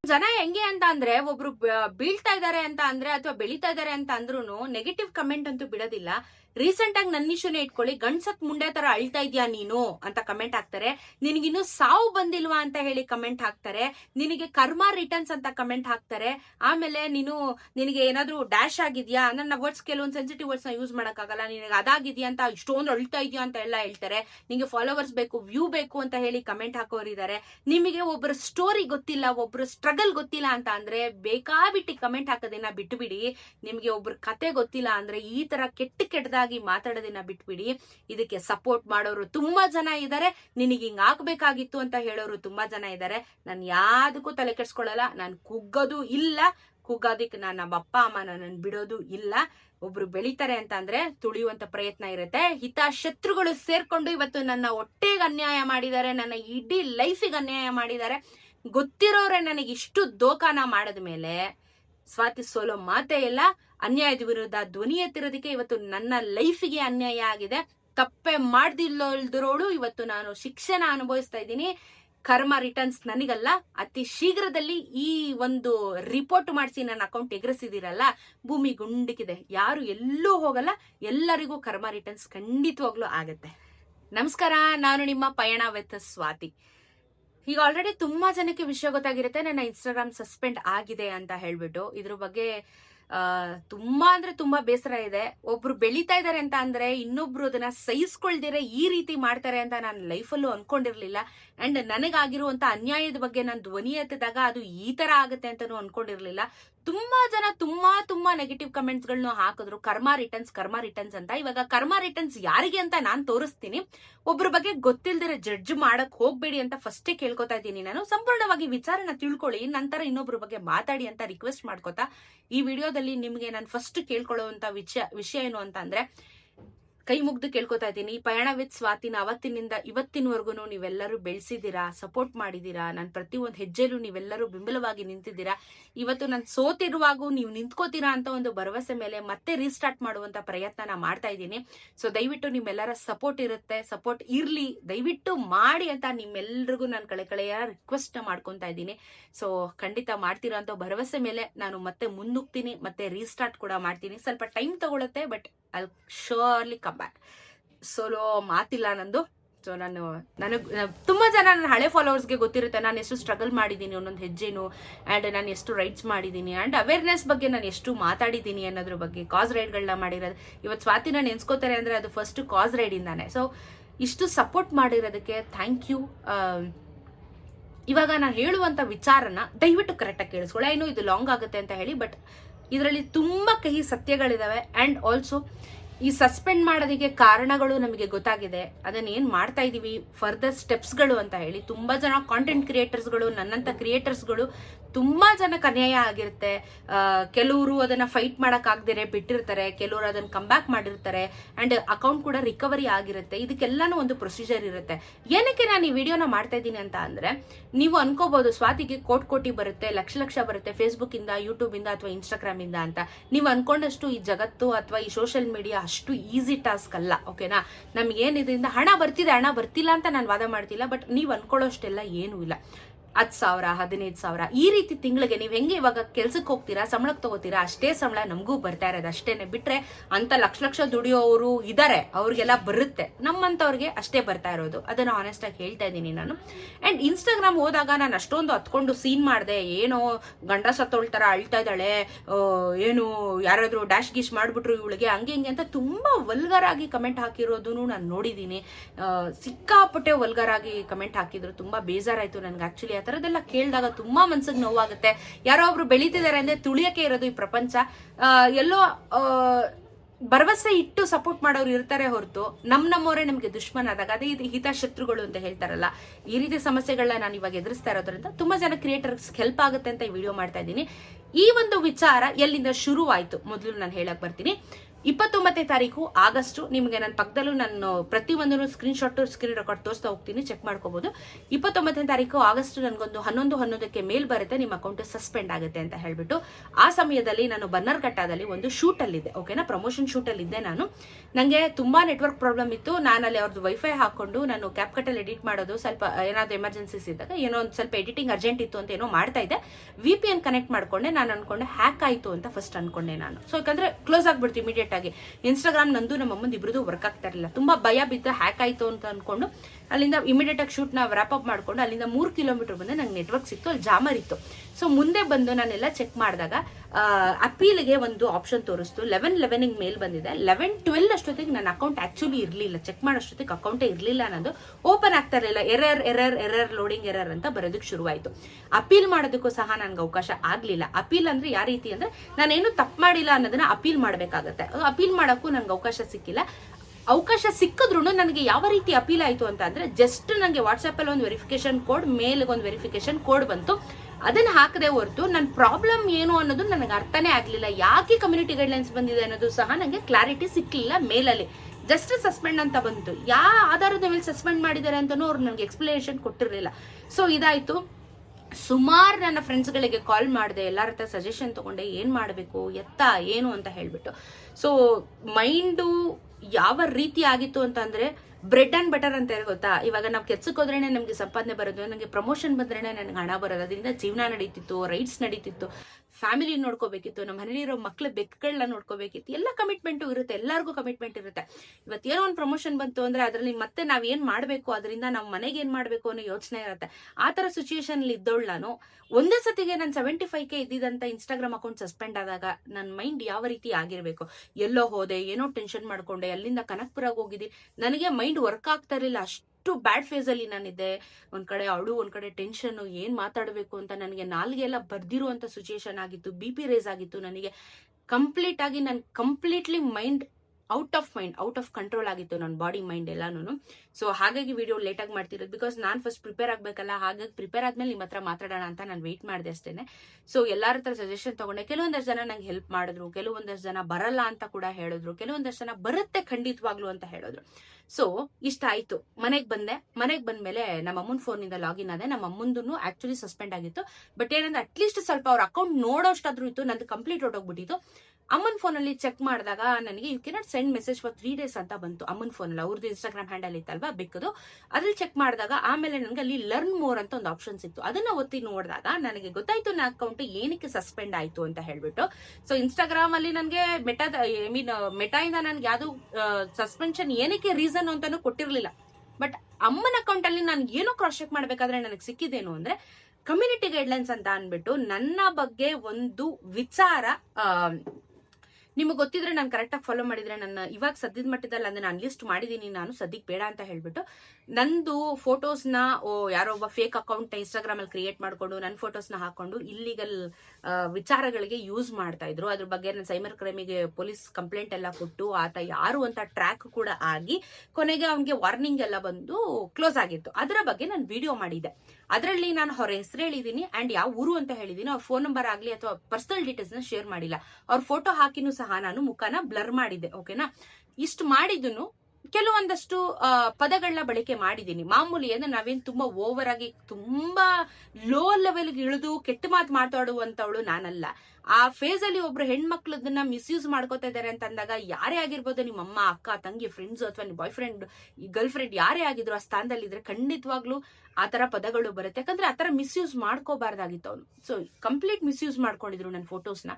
ಜನ ಹೆಂಗೆ ಅಂತ ಅಂದ್ರೆ, ಒಬ್ರು ಬೀಳ್ತಾ ಇದಾರೆ ಅಂತ ಅಂದ್ರೆ, ಅಥವಾ ಬೆಳೀತಾ ಇದಾರೆ ಅಂತ ಅಂದ್ರೂ ನೆಗೆಟಿವ್ ಕಮೆಂಟ್ ಅಂತೂ ಬಿಡೋದಿಲ್ಲ. ರೀಸೆಂಟ್ ಆಗಿ ನನ್ನ ಇಶ್ಯೂನೇ ಇಟ್ಕೊಳ್ಳಿ ಗಂಡ್ಸತ್ ಮುಂಡೆ ತರ ಅಳ್ತಾ ಇದ್ಯಾ ನೀನು? ಅಂತ ಕಮೆಂಟ್ ಹಾಕ್ತಾರೆ. ನಿನಗಿನ್ನು ಸಾವು ಬಂದಿಲ್ವಾ ಅಂತ ಹೇಳಿ ಕಮೆಂಟ್ ಹಾಕ್ತಾರೆ. ನಿನಗೆ ಕರ್ಮ ರಿಟರ್ನ್ಸ್ ಅಂತ ಕಮೆಂಟ್ ಹಾಕ್ತಾರೆ. ಆಮೇಲೆ ನೀನು, ನಿನಗೆ ಏನಾದ್ರೂ ಡ್ಯಾಶ್ ಆಗಿದ್ಯಾ? ನನ್ನ ವರ್ಡ್ಸ್ ಕೆಲವೊಂದು ಸೆನ್ಸಿಟಿವ್ ವರ್ಡ್ಸ್ನ ಯೂಸ್ ಮಾಡಕ್ಕಾಗಲ್ಲ. ನಿನಗೆ ಅದಾಗಿದ್ಯಾ ಅಂತ, ಇಷ್ಟೊಂದು ಅಳ್ತಾ ಇದೆಯಾ ಅಂತ ಎಲ್ಲ ಹೇಳ್ತಾರೆ. ನಿಮಗೆ ಫಾಲೋವರ್ಸ್ ಬೇಕು ವ್ಯೂ ಬೇಕು ಅಂತ ಹೇಳಿ ಕಮೆಂಟ್ ಹಾಕೋರಿದ್ದಾರೆ ನಿಮಗೆ ಒಬ್ಬರ ಸ್ಟೋರಿ ಗೊತ್ತಿಲ್ಲ ಒಬ್ಬರ ಸ್ಟ್ರಗಲ್ ಗೊತ್ತಿಲ್ಲ ಅಂತ ಅಂದ್ರೆ ಬೇಕಾಬಿಟ್ಟಿ ಕಮೆಂಟ್ ಹಾಕೋದನ್ನ ಬಿಟ್ಬಿಡಿ. ನಿಮಗೆ ಒಬ್ರು ಕತೆ ಗೊತ್ತಿಲ್ಲ ಅಂದ್ರೆ ಈ ತರ ಕೆಟ್ಟ ಕೆಟ್ಟದಾಗಿ ಮಾತಾಡೋದನ್ನ ಬಿಟ್ಬಿಡಿ. ಇದಕ್ಕೆ ಸಪೋರ್ಟ್ ಮಾಡೋರು ತುಂಬಾ ಜನ ಇದ್ದಾರೆ ನಿನಗೆ ಹಿಂಗ್ ಹಾಕ್ಬೇಕಾಗಿತ್ತು ಅಂತ ಹೇಳೋರು ತುಂಬಾ ಜನ ಇದ್ದಾರೆ ನಾನು ಯಾವ್ದಕ್ಕೂ ತಲೆ ಕೆಡ್ಸ್ಕೊಳ್ಳಲ್ಲ. ನಾನು ಕುಗ್ಗೋದು ಇಲ್ಲ. ಕುಗ್ಗೋದಿಕ್ ನಾನು ನಮ್ಮ ಅಪ್ಪ, ಅಮ್ಮ ನನ್ನ ಬಿಡೋದು ಇಲ್ಲ. ಒಬ್ರು ಬೆಳಿತಾರೆ ಅಂತ ಅಂದ್ರೆ ತುಳಿಯುವಂತ ಪ್ರಯತ್ನ ಇರುತ್ತೆ. ಹಿತ ಶತ್ರುಗಳು ಸೇರ್ಕೊಂಡು ಇವತ್ತು ನನ್ನ ಹೊಟ್ಟೆಗೆ ಅನ್ಯಾಯ ಮಾಡಿದ್ದಾರೆ. ನನ್ನ ಇಡೀ ಲೈಫಿಗೆ ಅನ್ಯಾಯ ಮಾಡಿದ್ದಾರೆ. ಗೊತ್ತಿರೋರೆ ನನಗೆ ಇಷ್ಟು ದೋಖಾನ ಮಾಡಿದ್ಮೇಲೆ ಮೇಲೆ ಸ್ವಾತಿ ಸೋಲೋ ಮಾತೇ ಇಲ್ಲ. ಅನ್ಯಾಯದ ವಿರುದ್ಧ ಧ್ವನಿ ಎತ್ತಿರೋದಕ್ಕೆ ಇವತ್ತು ನನ್ನ ಲೈಫಿಗೆ ಅನ್ಯಾಯ ಆಗಿದೆ. ತಪ್ಪೆ ಮಾಡ್ದಿಲ್ಲೋಳ್ದಿರೋಳು ಇವತ್ತು ನಾನು ಶಿಕ್ಷೆನ ಅನುಭವಿಸ್ತಾ ಇದ್ದೀನಿ. ಕರ್ಮ ರಿಟರ್ನ್ಸ್ ನನಗಲ್ಲ. ಅತಿ ಶೀಘ್ರದಲ್ಲಿ ಈ ಒಂದು ರಿಪೋರ್ಟ್ ಮಾಡಿಸಿ ನನ್ನ ಅಕೌಂಟ್ ಎಗರಿಸಿದಿರಲ್ಲ. ಭೂಮಿ ಗುಂಡಿಕಿದೆ ಯಾರು ಎಲ್ಲೂ ಹೋಗಲ್ಲ. ಎಲ್ಲರಿಗೂ ಕರ್ಮ ರಿಟರ್ನ್ಸ್ ಖಂಡಿತವಾಗ್ಲೂ ಆಗತ್ತೆ. ನಮಸ್ಕಾರ. ನಾನು ನಿಮ್ಮ ಪಯಣ ವಿತ್ ಸ್ವಾತಿ. ಈಗ ಆಲ್ರೆಡಿ ತುಂಬಾ ಜನಕ್ಕೆ ವಿಷಯ ಗೊತ್ತಾಗಿರುತ್ತೆ, ನನ್ನ ಇನ್ಸ್ಟಾಗ್ರಾಮ್ ಸಸ್ಪೆಂಡ್ ಆಗಿದೆ ಅಂತ ಹೇಳ್ಬಿಟ್ಟು. ಇದ್ರ ಬಗ್ಗೆ ತುಂಬಾ ಅಂದ್ರೆ ತುಂಬಾ ಬೇಸರ ಇದೆ. ಒಬ್ರು ಬೆಳೀತಾ ಇದಾರೆ ಅಂತ ಅಂದ್ರೆ ಇನ್ನೊಬ್ರು ಅದನ್ನ ಸಹಿಸ್ಕೊಳ್ದಿರ ಈ ರೀತಿ ಮಾಡ್ತಾರೆ ಅಂತ ನಾನು ಲೈಫಲ್ಲೂ ಅನ್ಕೊಂಡಿರ್ಲಿಲ್ಲ. ಅಂಡ್ ನನಗಾಗಿರುವಂತ ಅನ್ಯಾಯದ ಬಗ್ಗೆ ನಾನು ಧ್ವನಿ ಎತ್ತಿದಾಗ ಅದು ಈ ತರ ಆಗುತ್ತೆ ಅಂತಾನು ಅನ್ಕೊಂಡಿರ್ಲಿಲ್ಲ. ತುಂಬಾ ಜನ ತುಂಬಾ ತುಂಬಾ ನೆಗೆಟಿವ್ ಕಮೆಂಟ್ಸ್ ಗಳನ್ನ ಹಾಕಿದ್ರು. ಕರ್ಮ ರಿಟರ್ನ್ಸ್ ಕರ್ಮ ರಿಟರ್ನ್ಸ್ ಅಂತ. ಇವಾಗ ಕರ್ಮ ರಿಟರ್ನ್ಸ್ ಯಾರಿಗೆ ಅಂತ ನಾನ್ ತೋರಿಸ್ತೀನಿ. ಒಬ್ರ ಬಗ್ಗೆ ಗೊತ್ತಿಲ್ದಿರ ಜಡ್ಜ್ ಮಾಡಕ್ ಹೋಗ್ಬೇಡಿ ಅಂತ ಫಸ್ಟೇ ಕೇಳ್ಕೊತಾ ಇದ್ದೀನಿ ನಾನು. ಸಂಪೂರ್ಣವಾಗಿ ವಿಚಾರನ ತಿಳ್ಕೊಳ್ಳಿ, ನಂತರ ಇನ್ನೊಬ್ಬರ ಬಗ್ಗೆ ಮಾತಾಡಿ ಅಂತ ರಿಕ್ವೆಸ್ಟ್ ಮಾಡ್ಕೋತಾ ಈ ವಿಡಿಯೋದಲ್ಲಿ ನಿಮ್ಗೆ ನಾನು ಫಸ್ಟ್ ಕೇಳ್ಕೊಳ್ಳುವಂತ ವಿಷಯ ವಿಷಯ ಏನು ಅಂತ ಕೈ ಮುಗ್ದು ಕೇಳ್ಕೊತಾ ಇದ್ದೀನಿ. ಪಯಣ ವಿತ್ ಸ್ವಾತಿನ ಅವತ್ತಿನಿಂದ ಇವತ್ತಿನವರೆಗೂ ನೀವೆಲ್ಲರೂ ಬೆಳೆಸಿದ್ದೀರಾ, ಸಪೋರ್ಟ್ ಮಾಡಿದ್ದೀರಾ, ನಾನು ಪ್ರತಿಯೊಂದು ಹೆಜ್ಜೆಲೂ ನೀವೆಲ್ಲರೂ ಬೆಂಬಲವಾಗಿ ನಿಂತಿದ್ದೀರಾ. ಇವತ್ತು ನಾನು ಸೋತಿರುವಾಗೂ ನೀವು ನಿಂತ್ಕೋತೀರಾ ಅಂತ ಒಂದು ಭರವಸೆ ಮೇಲೆ ಮತ್ತೆ ರೀಸ್ಟಾರ್ಟ್ ಮಾಡುವಂತ ಪ್ರಯತ್ನನ ಮಾಡ್ತಾ ಇದ್ದೀನಿ. ಸೊ ದಯವಿಟ್ಟು ನಿಮ್ಮೆಲ್ಲರ ಸಪೋರ್ಟ್ ಇರುತ್ತೆ. ಸಪೋರ್ಟ್ ಇರಲಿ. ದಯವಿಟ್ಟು ಮಾಡಿ ಅಂತ ನಿಮ್ಮೆಲ್ಲರಿಗೂ ನಾನು ಕಳೆ ಕಳೆಯ ರಿಕ್ವೆಸ್ಟ್ ಮಾಡ್ಕೊತಾ ಇದ್ದೀನಿ. ಸೊ ಖಂಡಿತ ಮಾಡ್ತೀರಾ ಅಂತ ಭರವಸೆ ಮೇಲೆ ನಾನು ಮತ್ತೆ ಮುನ್ನುಗ್ತೀನಿ. ಮತ್ತೆ ರೀಸ್ಟಾರ್ಟ್ ಕೂಡ ಮಾಡ್ತೀನಿ. ಸ್ವಲ್ಪ ಟೈಮ್ ತಗೊಳುತ್ತೆ but I surely come back solo ಮಾತಿಲ್ಲ ನಂದು. ಸೊ ನಾನು ನನಗೆ ತುಂಬಾ ಜನ ನನ್ನ ಹಳೆ ಫಾಲೋವರ್ಸ್ಗೆ ಗೊತ್ತಿರುತ್ತೆ ನಾನು ಎಷ್ಟು ಸ್ಟ್ರಗಲ್ ಮಾಡಿದ್ದೀನಿ ಒಂದೊಂದು ಹೆಜ್ಜೆನು ಆ್ಯಂಡ್ ನಾನು ಎಷ್ಟು ರೈಟ್ಸ್ ಮಾಡಿದ್ದೀನಿ ಆ್ಯಂಡ್ ಅವೇರ್ನೆಸ್ ಬಗ್ಗೆ ನಾನು ಎಷ್ಟು ಮಾತಾಡಿದ್ದೀನಿ ಅನ್ನೋದ್ರ ಬಗ್ಗೆ ಕಾಸ್ ರೈಡ್ಗಳನ್ನ ಮಾಡಿರೋದು. ಇವತ್ತು ಸ್ವಾತಿನ ನೆನ್ಸ್ಕೋತಾರೆ ಅಂದರೆ ಅದು ಫಸ್ಟ್ ಕಾಸ್ ರೈಡಿಂದಾನೆ ಸೊ ಇಷ್ಟು ಸಪೋರ್ಟ್ ಮಾಡಿರೋದಕ್ಕೆ ಥ್ಯಾಂಕ್ ಯು ಇವಾಗ ನಾನು ಹೇಳುವಂಥ ವಿಚಾರನ ದಯವಿಟ್ಟು ಕರೆಕ್ಟಾಗಿ ಕೇಳಿಸ್ಕೊಳ್ಳಿ. ಇನ್ನು ಇದು ಲಾಂಗ್ ಆಗುತ್ತೆ ಅಂತ ಹೇಳಿ ಬಟ್ ಇದರಲ್ಲಿ ತುಂಬ ಕಹಿ ಸತ್ಯಗಳಿದ್ದಾವೆ ಆ್ಯಂಡ್ ಆಲ್ಸೋ ಈ ಸಸ್ಪೆಂಡ್ ಮಾಡೋದಕ್ಕೆ ಕಾರಣಗಳು ನಮಗೆ ಗೊತ್ತಾಗಿದೆ. ಅದನ್ನ ಏನ್ ಮಾಡ್ತಾ ಇದೀವಿ? ಫರ್ದರ್ ಸ್ಟೆಪ್ಸ್ಗಳು ಅಂತ ಹೇಳಿ ತುಂಬಾ ಜನ ಕಾಂಟೆಂಟ್ ಕ್ರಿಯೇಟರ್ಸ್ಗಳು ನನ್ನಂತ ಕ್ರಿಯೇಟರ್ಸ್ಗಳು ತುಂಬಾ ಜನಕ್ಕೆ ಅನ್ಯಾಯ ಆಗಿರುತ್ತೆ. ಕೆಲವರು ಅದನ್ನ ಫೈಟ್ ಮಾಡಕ್ ಆಗದಿರೆ ಬಿಟ್ಟಿರ್ತಾರೆ, ಕೆಲವರು ಅದನ್ನ ಕಮ್ ಬ್ಯಾಕ್ ಮಾಡಿರ್ತಾರೆ ಅಂಡ್ ಅಕೌಂಟ್ ಕೂಡ ರಿಕವರಿ ಆಗಿರುತ್ತೆ. ಇದಕ್ಕೆಲ್ಲಾನು ಒಂದು ಪ್ರೊಸೀಜರ್ ಇರುತ್ತೆ. ಏನಕ್ಕೆ ನಾನು ಈ ವಿಡಿಯೋನ ಮಾಡ್ತಾ ಇದ್ದೀನಿ ಅಂತ ಅಂದ್ರೆ, ನೀವು ಅನ್ಕೋಬಹುದು ಸ್ವಾತಿಗೆ ಕೋಟ್ ಕೋಟಿ ಬರುತ್ತೆ, ಲಕ್ಷ ಲಕ್ಷ ಬರುತ್ತೆ ಫೇಸ್ಬುಕ್ ಇಂದ ಯೂಟ್ಯೂಬ್ ಇಂದ ಅಥವಾ ಇನ್ಸ್ಟಾಗ್ರಾಮ್ ಇಂದ ಅಂತ. ನೀವು ಅನ್ಕೊಂಡಷ್ಟು ಈ ಜಗತ್ತು ಅಥವಾ ಈ ಸೋಷಿಯಲ್ ಮೀಡಿಯಾ ಅಷ್ಟು ಈಸಿ ಟಾಸ್ಕ್ ಅಲ್ಲ ಓಕೆನಾ ನಮ್ಗೆ ಏನಿದ್ರಿಂದ ಇದರಿಂದ ಹಣ ಬರ್ತಿದೆ, ಹಣ ಬರ್ತಿಲ್ಲ ಅಂತ ನಾನು ವಾದ ಮಾಡ್ತಿಲ್ಲ ಬಟ್ ನೀವು ಅನ್ಕೊಳ್ಳೋಷ್ಟೆಲ್ಲ ಏನೂ ಇಲ್ಲ. ಹತ್ತು ಸಾವಿರ, ಹದಿನೈದು ಸಾವಿರ, ಈ ರೀತಿ ತಿಂಗಳಿಗೆ ನೀವು ಹೆಂಗೆ ಇವಾಗ ಕೆಲ್ಸಕ್ಕೆ ಹೋಗ್ತೀರಾ ಸಂಬಳಕ್ಕೆ ತಗೋತೀರಾ, ಅಷ್ಟೇ ಸಂಬಳ ನಮಗೂ ಬರ್ತಾ ಇರೋದು. ಅಷ್ಟೇನೆ ಬಿಟ್ರೆ ಅಂತ ಲಕ್ಷ ಲಕ್ಷ ದುಡಿಯೋರು ಇದ್ದಾರೆ ಅವ್ರಿಗೆಲ್ಲ ಬರುತ್ತೆ. ನಮ್ಮಂಥವ್ರಿಗೆ ಅಷ್ಟೇ ಬರ್ತಾ ಇರೋದು. ಅದನ್ನ ಆನೆಸ್ಟ್ ಆಗಿ ಹೇಳ್ತಾ ಇದ್ದೀನಿ ನಾನು. ಅಂಡ್ ಇನ್ಸ್ಟಾಗ್ರಾಮ್ ಹೋದಾಗ ನಾನು ಅಷ್ಟೊಂದು ಹತ್ಕೊಂಡು ಸೀನ್ ಮಾಡಿದೆ. ಏನೋ ಗಂಡ ಸತ್ತೋಳ್ತಾರ ಅಳ್ತಾ ಇದ್ದಾಳೆ ಏನು ಯಾರಾದರೂ ಡ್ಯಾಶ್ ಗೀಶ್ ಮಾಡಿಬಿಟ್ರು ಇವಳಿಗೆ, ಹಂಗೆ ಹಿಂಗೆ ಅಂತ ತುಂಬಾ ವಲ್ಗರ್ ಆಗಿ ಕಮೆಂಟ್ ಹಾಕಿರೋದನ್ನು ನಾನು ನೋಡಿದ್ದೀನಿ. ಸಿಕ್ಕಾಪಟ್ಟೆ ವಲ್ಗರ್ ಆಗಿ ಕಮೆಂಟ್ ಹಾಕಿದ್ರು. ತುಂಬಾ ಬೇಜಾರಾಯಿತು ನನ್ಗೆ. ಆ್ಯಕ್ಚುಲಿ ಥರದ್ದೆಲ್ಲ ಕೇಳಿದಾಗ ತುಂಬಾ ಮನ್ಸಿಗೆ ನೋವಾಗುತ್ತೆ. ಯಾರೋ ಒಬ್ರು ಬೆಳೀತಿದ್ದಾರೆ ಅಂದ್ರೆ ತುಳಿಯಕ್ಕೆ ಇರೋದು ಈ ಪ್ರಪಂಚ. ಎಲ್ಲೋ ಭರವಸೆ ಇಟ್ಟು ಸಪೋರ್ಟ್ ಮಾಡೋರು ಇರ್ತಾರೆ ಹೊರತು ನಮ್ ನಮ್ಮವರೇ ನಮಗೆ ದುಶ್ಮನ್ ಆದಾಗ ಅದೇ ಇದು ಹಿತಶತ್ರುಗಳು ಅಂತ ಹೇಳ್ತಾರಲ್ಲ. ಈ ರೀತಿ ಸಮಸ್ಯೆಗಳನ್ನ ನಾನು ಇವಾಗ ಎದುರಿಸ್ತಾ ಇರೋದ್ರಿಂದ ತುಂಬಾ ಜನ ಕ್ರಿಯೇಟರ್ಸ್ ಹೆಲ್ಪ್ ಆಗುತ್ತೆ ಅಂತ ಈ ವಿಡಿಯೋ ಮಾಡ್ತಾ ಇದ್ದೀನಿ. ಈ ಒಂದು ವಿಚಾರ ಎಲ್ಲಿಂದ ಶುರುವಾಯಿತು? ಮೊದಲು ನಾನು ಹೇಳಕ್ ಬರ್ತೀನಿ. ಇಪ್ಪತ್ತೊಂಬತ್ತನೇ ತಾರೀಕು ಆಗಸ್ಟ್, ನಿಮಗೆ ನನ್ನ ಪಕ್ಕದಲ್ಲೂ ನಾನು ಪ್ರತಿಯೊಂದನ್ನು ಸ್ಕ್ರೀನ್ ಶಾಟ್ ಸ್ಕ್ರೀನ್ ರೆಕಾರ್ಡ್ ತೋರಿಸ್ತಾ ಹೋಗ್ತೀನಿ ಚೆಕ್ ಮಾಡ್ಕೋಬಹುದು ಇಪ್ಪತ್ತೊಂಬತ್ತನೇ ತಾರೀಕು ಆಗಸ್ಟ್ ನನಗೊಂದು ಹನ್ನೊಂದು ಹನ್ನೊಂದಕ್ಕೆ ಮೇಲ್ ಬರುತ್ತೆ, ನಿಮ್ಮ ಅಕೌಂಟ್ ಸಸ್ಪೆಂಡ್ ಆಗುತ್ತೆ ಅಂತ ಹೇಳ್ಬಿಟ್ಟು. ಆ ಸಮಯದಲ್ಲಿ ನಾನು ಬನ್ನರ್ಘಟ್ಟದಲ್ಲಿ ಒಂದು ಶೂಟ್ ಅಲ್ಲಿದ್ದೆ ಓಕೆನಾ ಪ್ರಮೋಷನ್ ಶೂಟ್ ಅಲ್ಲಿ ಇದ್ದೆ ನಾನು. ನನಗೆ ತುಂಬಾ ನೆಟ್ವರ್ಕ್ ಪ್ರಾಬ್ಲಮ್ ಇತ್ತು. ನಾನು ಅಲ್ಲಿ ಅವ್ರದ್ದು ವೈಫೈ ಹಾಕೊಂಡು, ನಾನು ಕ್ಯಾಪ್ ಕಟ್ಟಲ್ಲಿ ಎಡಿಟ್ ಮಾಡೋದು, ಸ್ವಲ್ಪ ಏನಾದರೂ ಎಮರ್ಜೆನ್ಸೀಸ್ ಇದ್ದಾಗ, ಏನೋ ಒಂದು ಸ್ವಲ್ಪ ಎಡಿಟಿಂಗ್ ಅರ್ಜೆಂಟ್ ಇತ್ತು ಅಂತ ಏನೋ ಮಾಡ್ತಾ ಇದ್ದೆ. ವಿ ಪಿ ಎನ್ ಕನೆಕ್ಟ್ ಮಾಡ್ಕೊಂಡೆ, ನಾನು ಅನ್ಕೊಂಡೆ ಹ್ಯಾಕ್ ಆಯ್ತು ಅಂತ ಫಸ್ಟ್ ಅನ್ಕೊಂಡೆ ನಾನು. ಸೊ ಯಾಕಂದ್ರೆ ಕ್ಲೋಸ್ ಆಗಿಬಿಡ್ತು ಇಮಿಡಿಯೇಟ್ ಆಗಿ. ಇನ್ಸ್ಟಾಗ್ರಾಮ್ ನಂದು ನಮ್ಮ ಅಮ್ಮಂದು ಇಬ್ಬರದು ವರ್ಕ್ ಆಗ್ತಾ ಇರಲಿಲ್ಲ. ತುಂಬಾ ಭಯ ಬಿದ್ದು ಹ್ಯಾಕ್ ಆಯ್ತು ಅಂತ ಅನ್ಕೊಂಡು ಅಲ್ಲಿಂದ ಇಮಿಡಿಯೇಟ್ ಆಗಿ ಶೂಟ್ ನಾವು ಅಪ್ ಮಾಡ್ಕೊಂಡು ಅಲ್ಲಿಂದ ಮೂರು ಕಿಲೋಮೀಟರ್ ಬಂದೆ ನಂಗೆ ನೆಟ್ವರ್ಕ್ ಸಿಕ್ತು, ಅಲ್ಲಿ ಜಾಮರ್ ಇತ್ತು. ಸೊ ಮುಂದೆ ಬಂದು ನಾನೆಲ್ಲ ಚೆಕ್ ಮಾಡಿದಾಗ ಅಪೀಲ್ಗೆ ಒಂದು ಆಪ್ಷನ್ ತೋರಿಸ್ತು. ಲೆವೆನ್ ಲೆವೆನಿಂಗ್ ಮೇಲ್ ಬಂದಿದೆ. ಲೆವೆನ್ ಟ್ವೆಲ್ ಅಷ್ಟೊತ್ತಿಗೆ ನನ್ನ ಅಕೌಂಟ್ ಆ್ಯಕ್ಚುಲಿ ಇರಲಿಲ್ಲ. ಚೆಕ್ ಮಾಡೋಷ್ಟೊತ್ತಿಗೆ ಅಕೌಂಟೇ ಇರಲಿಲ್ಲ ಅನ್ನೋದು ಓಪನ್ ಆಗ್ತಾ ಇರಲಿಲ್ಲ. Error error error loading error ಅಂತ ಬರೋದಕ್ಕೆ ಶುರುವಾಯಿತು. ಅಪೀಲ್ ಮಾಡೋದಕ್ಕೂ ಸಹ ನನಗೆ ಅವಕಾಶ ಆಗಲಿಲ್ಲ. ಅಪೀಲ್ ಅಂದ್ರೆ ಯಾವ ರೀತಿ ಅಂದ್ರೆ ನಾನೇನು ತಪ್ಪು ಮಾಡಿಲ್ಲ ಅನ್ನೋದನ್ನ ಅಪೀಲ್ ಮಾಡಬೇಕಾಗತ್ತೆ. ಅಪೀಲ್ ಮಾಡೋಕ್ಕೂ ನನಗೆ ಅವಕಾಶ ಸಿಕ್ಕಿಲ್ಲ. ಅವಕಾಶ ಸಿಕ್ಕಿದ್ರು ನನಗೆ ಯಾವ ರೀತಿ ಅಪೀಲ್ ಆಯ್ತು ಅಂತ ಅಂದ್ರೆ ಜಸ್ಟ್ ನನಗೆ ವಾಟ್ಸ್ಆಪ್ ಅಲ್ಲಿ ಒಂದು ವೆರಿಫಿಕೇಶನ್ ಕೋಡ್ ಮೇಲ್ಗೆ ಒಂದು ವೆರಿಫಿಕೇಶನ್ ಕೋಡ್ ಬಂತು. ಅದನ್ನ ಹಾಕದೆ ಹೊರತು ನನ್ನ ಪ್ರಾಬ್ಲಮ್ ಏನು ಅನ್ನೋದು ನನಗೆ ಅರ್ಥನೇ ಆಗಲಿಲ್ಲ. ಯಾಕೆ ಕಮ್ಯುನಿಟಿ ಗೈಡ್ಲೈನ್ಸ್ ಬಂದಿದೆ ಅನ್ನೋದು ಸಹ ನನಗೆ ಕ್ಲಾರಿಟಿ ಸಿಕ್ಕಲಿಲ್ಲ ಮೇಲಲ್ಲಿ ಜಸ್ಟ್ ಸಸ್ಪೆಂಡ್ ಅಂತ ಬಂತು. ಯಾವ ಆಧಾರದ ಮೇಲೆ ಸಸ್ಪೆಂಡ್ ಮಾಡಿದ್ದಾರೆ ಅಂತಲೂ ಅವ್ರು ನನಗೆ ಎಕ್ಸ್ಪ್ಲನೇಷನ್ ಕೊಟ್ಟಿರಲಿಲ್ಲ. ಸೊ ಇದಾಯಿತು. ಸುಮಾರು ನನ್ನ ಫ್ರೆಂಡ್ಸ್ಗಳಿಗೆ ಕಾಲ್ ಮಾಡಿದೆ. ಎಲ್ಲರ ಹತ್ರ ಸಜೆಷನ್ ತಗೊಂಡೆ. ಏನು ಮಾಡಬೇಕು? ಎತ್ತ? ಏನು ಅಂತ ಹೇಳಿಬಿಟ್ಟು. ಸೊ ಮೈಂಡು ಯಾವ ರೀತಿ ಆಗಿತ್ತು ಅಂತ ಅಂದ್ರೆ ಬ್ರೆಡ್ ಅಂಡ್ ಬಟರ್ ಅಂತ ಗೊತ್ತಾ? ಇವಾಗ ನಾವು ಕೆಲ್ಸಕ್ಕೆ ಹೋದ್ರೇನೆ ನಮಗೆ ಸಂಪಾದನೆ ಬರೋದು ನನಗೆ ಪ್ರಮೋಷನ್ ಬಂದ್ರೇನೆ ನನಗೆ ಹಣ ಬರೋದು, ಅದರಿಂದ ಜೀವನ ನಡೀತಿತ್ತು ರೈಟ್ಸ್ ನಡೀತಿತ್ತು. ಫ್ಯಾಮಿಲಿ ನೋಡ್ಕೋಬೇಕಿತ್ತು ನಮ್ಮ ಮನೇಲಿರೋ ಮಕ್ಳ ಬೆಕ್ಕಗಳನ್ನ ನೋಡ್ಕೋಬೇಕಿತ್ತು, ಎಲ್ಲ ಕಮಿಟ್ಮೆಂಟು ಇರುತ್ತೆ, ಎಲ್ಲರಿಗೂ ಕಮಿಟ್ಮೆಂಟ್ ಇರುತ್ತೆ. ಇವತ್ತೇನೋ ಒಂದು ಪ್ರಮೋಷನ್ ಬಂತು ಅಂದ್ರೆ ಅದರಲ್ಲಿ ಮತ್ತೆ ನಾವು ಏನು ಮಾಡಬೇಕು, ಅದರಿಂದ ನಮ್ಮ ಮನೆಗೆ ಏನ್ ಮಾಡಬೇಕು ಅನ್ನೋ ಯೋಚನೆ ಇರುತ್ತೆ. ಆ ಸಿಚುಯೇಷನ್ ಅಲ್ಲಿ ಇದ್ದವಳು ನಾನು. ಒಂದೇ ಸತಿಗೆ ನಾನು ಸೆವೆಂಟಿ ಫೈವ್ ಕೆ ಇದ್ದಿದ್ದಂತ ಇನ್ಸ್ಟಾಗ್ರಾಮ್ ಅಕೌಂಟ್ ಸಸ್ಪೆಂಡ್ ಆದಾಗ ನನ್ನ ಮೈಂಡ್ ಯಾವ ರೀತಿ ಆಗಿರ್ಬೇಕು? ಎಲ್ಲೋ ಹೋದೆ, ಏನೋ ಟೆನ್ಷನ್ ಮಾಡ್ಕೊಂಡೆ, ಅಲ್ಲಿಂದ ಕನಕ್ಪುರಾಗ ಹೋಗಿದ್ದೀನಿ ನನಗೆ ಮೈಂಡ್ ವರ್ಕ್ ಆಗ್ತಾ ಇರಲಿಲ್ಲ. ಅಷ್ಟು ಬ್ಯಾಡ್ ಫೇಸ್ ಅಲ್ಲಿ ನಾನಿದ್ದೆ. ಒಂದ್ ಕಡೆ ಅಳು, ಒಂದ್ ಕಡೆ ಟೆನ್ಷನ್ ಏನ್ ಮಾತಾಡಬೇಕು ಅಂತ ನನಗೆ ನಾಲ್ಗೆ ಎಲ್ಲ ಬರ್ದಿರುವಂತ ಸಿಚುಯೇಷನ್ ಆಗಿತ್ತು ಬಿ ಪಿ ರೇಸ್ ಆಗಿತ್ತು ನನಗೆ. ಕಂಪ್ಲೀಟ್ ಆಗಿ ನನ್ completely mind out of mind, out of control ಆಗಿತ್ತು ನನ್ನ ಬಾಡಿ ಮೈಂಡ್ ಎಲ್ಲಾನು ಸೊ ಹಾಗಾಗಿ ವಿಡಿಯೋ ಲೇಟ್ ಆಗಿ ಮಾಡ್ತಿರೋದು ಬಿಕಾಸ್ ನಾನು ಫಸ್ಟ್ ಪ್ರಿಪೇರ್ ಆಗಬೇಕಲ್ಲ, ಹಾಗಾಗಿ ಪ್ರಿಪೇರ್ ಆದ್ಮೇಲೆ ನಿಮ್ಮ ಹತ್ರ ಮಾತಾಡೋಣ ಅಂತ ನಾನು ವೆಯ್ಟ್ ಮಾಡಿದೆ ಅಷ್ಟೇನೆ. ಸೊ ಎಲ್ಲರ ಹತ್ರ ಸಜೆಷನ್ ತಗೊಂಡೆ. ಕೆಲವೊಂದಷ್ಟು ಜನ ನಂಗೆ ಹೆಲ್ಪ್ ಮಾಡಿದ್ರು, ಕೆಲವೊಂದಷ್ಟು ಜನ ಬರಲ್ಲ ಅಂತ ಕೂಡ ಹೇಳಿದ್ರು, ಕೆಲವೊಂದಷ್ಟು ಜನ ಬರುತ್ತೆ ಖಂಡಿತವಾಗ್ಲು ಅಂತ ಹೇಳಿದ್ರು. ಸೊ ಇಷ್ಟ ಆಯ್ತು. ಮನೆಗೆ ಬಂದೆ. ಮನೆಗೆ ಬಂದ್ಮೇಲೆ ನಮ್ಮ ಅಮ್ಮನ ಫೋನಿಂದ ಲಾಗಿನ್ ಆದೆ. ನಮ್ಮ ಅಮ್ಮಂದೂ ಆಕ್ಚುಲಿ ಸಸ್ಪೆಂಡ್ ಆಗಿತ್ತು. ಬಟ್ ಏನಂದ್ರೆ ಅಟ್ಲೀಸ್ಟ್ ಸ್ವಲ್ಪ ಅವ್ರ ಅಕೌಂಟ್ ನೋಡೋಷ್ಟಾದ್ರೂ ಇತ್ತು. ನಂದು ಕಂಪ್ಲೀಟ್ ಹೊಟ್ಟೋಗ್ಬಿಟ್ಟಿತ್ತು ಅಮ್ಮನ ಫೋನಲ್ಲಿ ಚೆಕ್ ಮಾಡಿದಾಗ ನನಗೆ you cannot send message for three days ಅಂತ ಬಂತು ಅಮ್ಮನ ಫೋನಲ್ಲಿ. ಅವ್ರದ್ದು ಇನ್ಸ್ಟಾಗ್ರಾಮ್ ಹ್ಯಾಂಡಲ್ ಇತ್ತಲ್ವಾ, ಬೆಕ್ಕದು. ಅದ್ರಲ್ಲಿ ಚೆಕ್ ಮಾಡಿದಾಗ ಆಮೇಲೆ ನನಗೆ ಅಲ್ಲಿ ಲರ್ನ್ ಮೋರ್ ಅಂತ ಒಂದು ಆಪ್ಷನ್ ಸಿಕ್ತು ಅದನ್ನ ಒತ್ತಿ ನೋಡಿದಾಗ ನನಗೆ ಗೊತ್ತಾಯ್ತು ನನ್ನ ಅಕೌಂಟ್ ಏನಕ್ಕೆ ಸಸ್ಪೆಂಡ್ ಆಯ್ತು ಅಂತ ಹೇಳ್ಬಿಟ್ಟು. ಸೊ ಇನ್ಸ್ಟಾಗ್ರಾಮ್ ಅಲ್ಲಿ ನನಗೆ ಮೆಟಾದ ಐ ಮೀನ್ ಮೆಟಾಯಿಂದ ನನಗೆ ಯಾವುದು ಸಸ್ಪೆನ್ಷನ್ ಏನಕ್ಕೆ ರೀಸನ್ ಅಂತಾನು ಕೊಟ್ಟಿರಲಿಲ್ಲ. ಬಟ್ ಅಮ್ಮನ ಅಕೌಂಟ್ ಅಲ್ಲಿ ನಾನು ಏನೋ ಕ್ರಾಸ್ ಚೆಕ್ ಮಾಡಬೇಕಾದ್ರೆ ನನಗೆ ಸಿಕ್ಕಿದೇನು ಅಂದ್ರೆ ಕಮ್ಯುನಿಟಿ ಗೈಡ್ಲೈನ್ಸ್ ಅಂತ ಅನ್ಬಿಟ್ಟು ನನ್ನ ಬಗ್ಗೆ ಒಂದು ವಿಚಾರ ನಿಮಗೆ ಗೊತ್ತಿದ್ರೆ ನಾನು ಕರೆಕ್ಟಾಗಿ ಫಾಲೋ ಮಾಡಿದ್ರೆ ನನ್ನ ಇವಾಗ ಸದ್ಯದ ಮಟ್ಟದಲ್ಲಿ ನಾನು ಅನ್ಲಿಸ್ಟ್ ಮಾಡಿದ್ದೀನಿ ನಾನು ಸದ್ಯಕ್ಕೆ ಬೇಡ ಅಂತ ಹೇಳ್ಬಿಟ್ಟು. ನಂದು ಫೋಟೋಸ್ನ ಯಾರೋ ಒಬ್ಬ ಫೇಕ್ ಅಕೌಂಟ್ ಇನ್ಸ್ಟಾಗ್ರಾಮ್ ಅಲ್ಲಿ ಕ್ರಿಯೇಟ್ ಮಾಡ್ಕೊಂಡು ನನ್ನ ಫೋಟೋಸ್ನ ಹಾಕೊಂಡು ಇಲ್ಲಿಗಲ್ ವಿಚಾರಗಳಿಗೆ ಯೂಸ್ ಮಾಡ್ತಾ ಇದ್ರು. ಅದ್ರ ಬಗ್ಗೆ ನಾನು ಸೈಬರ್ ಕ್ರೈಮಿಗೆ ಪೊಲೀಸ್ ಕಂಪ್ಲೇಂಟ್ ಎಲ್ಲ ಕೊಟ್ಟು ಆತ ಯಾರು ಅಂತ ಟ್ರ್ಯಾಕ್ ಕೂಡ ಆಗಿ ಕೊನೆಗೆ ಅವನಿಗೆ ವಾರ್ನಿಂಗ್ ಎಲ್ಲ ಬಂದು ಕ್ಲೋಸ್ ಆಗಿತ್ತು. ಅದರ ಬಗ್ಗೆ ನಾನು ವಿಡಿಯೋ ಮಾಡಿದ್ದೆ. ಅದರಲ್ಲಿ ನಾನು ಅವ್ರ ಹೆಸರು ಹೇಳಿದ್ದೀನಿ ಅಂಡ್ ಯಾವ ಊರು ಅಂತ ಹೇಳಿದ್ದೀನಿ ಅವ್ರ ಫೋನ್ ನಂಬರ್ ಆಗಲಿ ಅಥವಾ ಪರ್ಸನಲ್ ಡೀಟೇಲ್ಸ್ನ ಶೇರ್ ಮಾಡಿಲ್ಲ. ಅವ್ರ ಫೋಟೋ ಹಾಕಿನೂ ಸಹ ನಾನು ಮುಖನ ಬ್ಲರ್ ಮಾಡಿದ್ದೆ ಓಕೆನಾ ಇಷ್ಟು ಮಾಡಿದ್ದು ಕೆಲವೊಂದಷ್ಟು ಪದಗಳನ್ನ ಬಳಕೆ ಮಾಡಿದ್ದೀನಿ. ಮಾಮೂಲಿ ಅಂದ್ರೆ ನಾವೇನು ತುಂಬಾ ಓವರ್ ಆಗಿ ತುಂಬಾ ಲೋ ಲೆವೆಲ್ಗೆ ಇಳಿದು ಕೆಟ್ಟ ಮಾತು ಮಾತಾಡುವಂತವಳು ನಾನಲ್ಲ. ಆ ಫೇಸ್ ಅಲ್ಲಿ ಒಬ್ರು ಹೆಣ್ಮಕ್ಳದನ್ನ ಮಿಸ್ಯೂಸ್ ಮಾಡ್ಕೋತಾ ಇದಾರೆ ಅಂತ ಅಂದಾಗ ಯಾರೇ ಆಗಿರ್ಬೋದು ನಿಮ್ಮ ಅಮ್ಮ, ಅಕ್ಕ, ತಂಗಿ ಫ್ರೆಂಡ್ಸ್ ಅಥವಾ ನಿಮ್ಮ ಬಾಯ್ ಫ್ರೆಂಡ್ ಗರ್ಲ್ ಫ್ರೆಂಡ್ ಯಾರೇ ಆಗಿದ್ರು ಆ ಸ್ಥಾನದಲ್ಲಿ ಇದ್ರೆ ಖಂಡಿತವಾಗ್ಲೂ ಆ ತರ ಪದಗಳು ಬರುತ್ತೆ. ಯಾಕಂದ್ರೆ ಆ ತರ ಮಿಸ್ಯೂಸ್ ಮಾಡ್ಕೋಬಾರ್ದಾಗಿತ್ತು ಅವನು. ಸೊ ಕಂಪ್ಲೀಟ್ ಮಿಸ್ಯೂಸ್ ಮಾಡ್ಕೊಂಡಿದ್ರು ನನ್ನ ಫೋಟೋಸ್ನ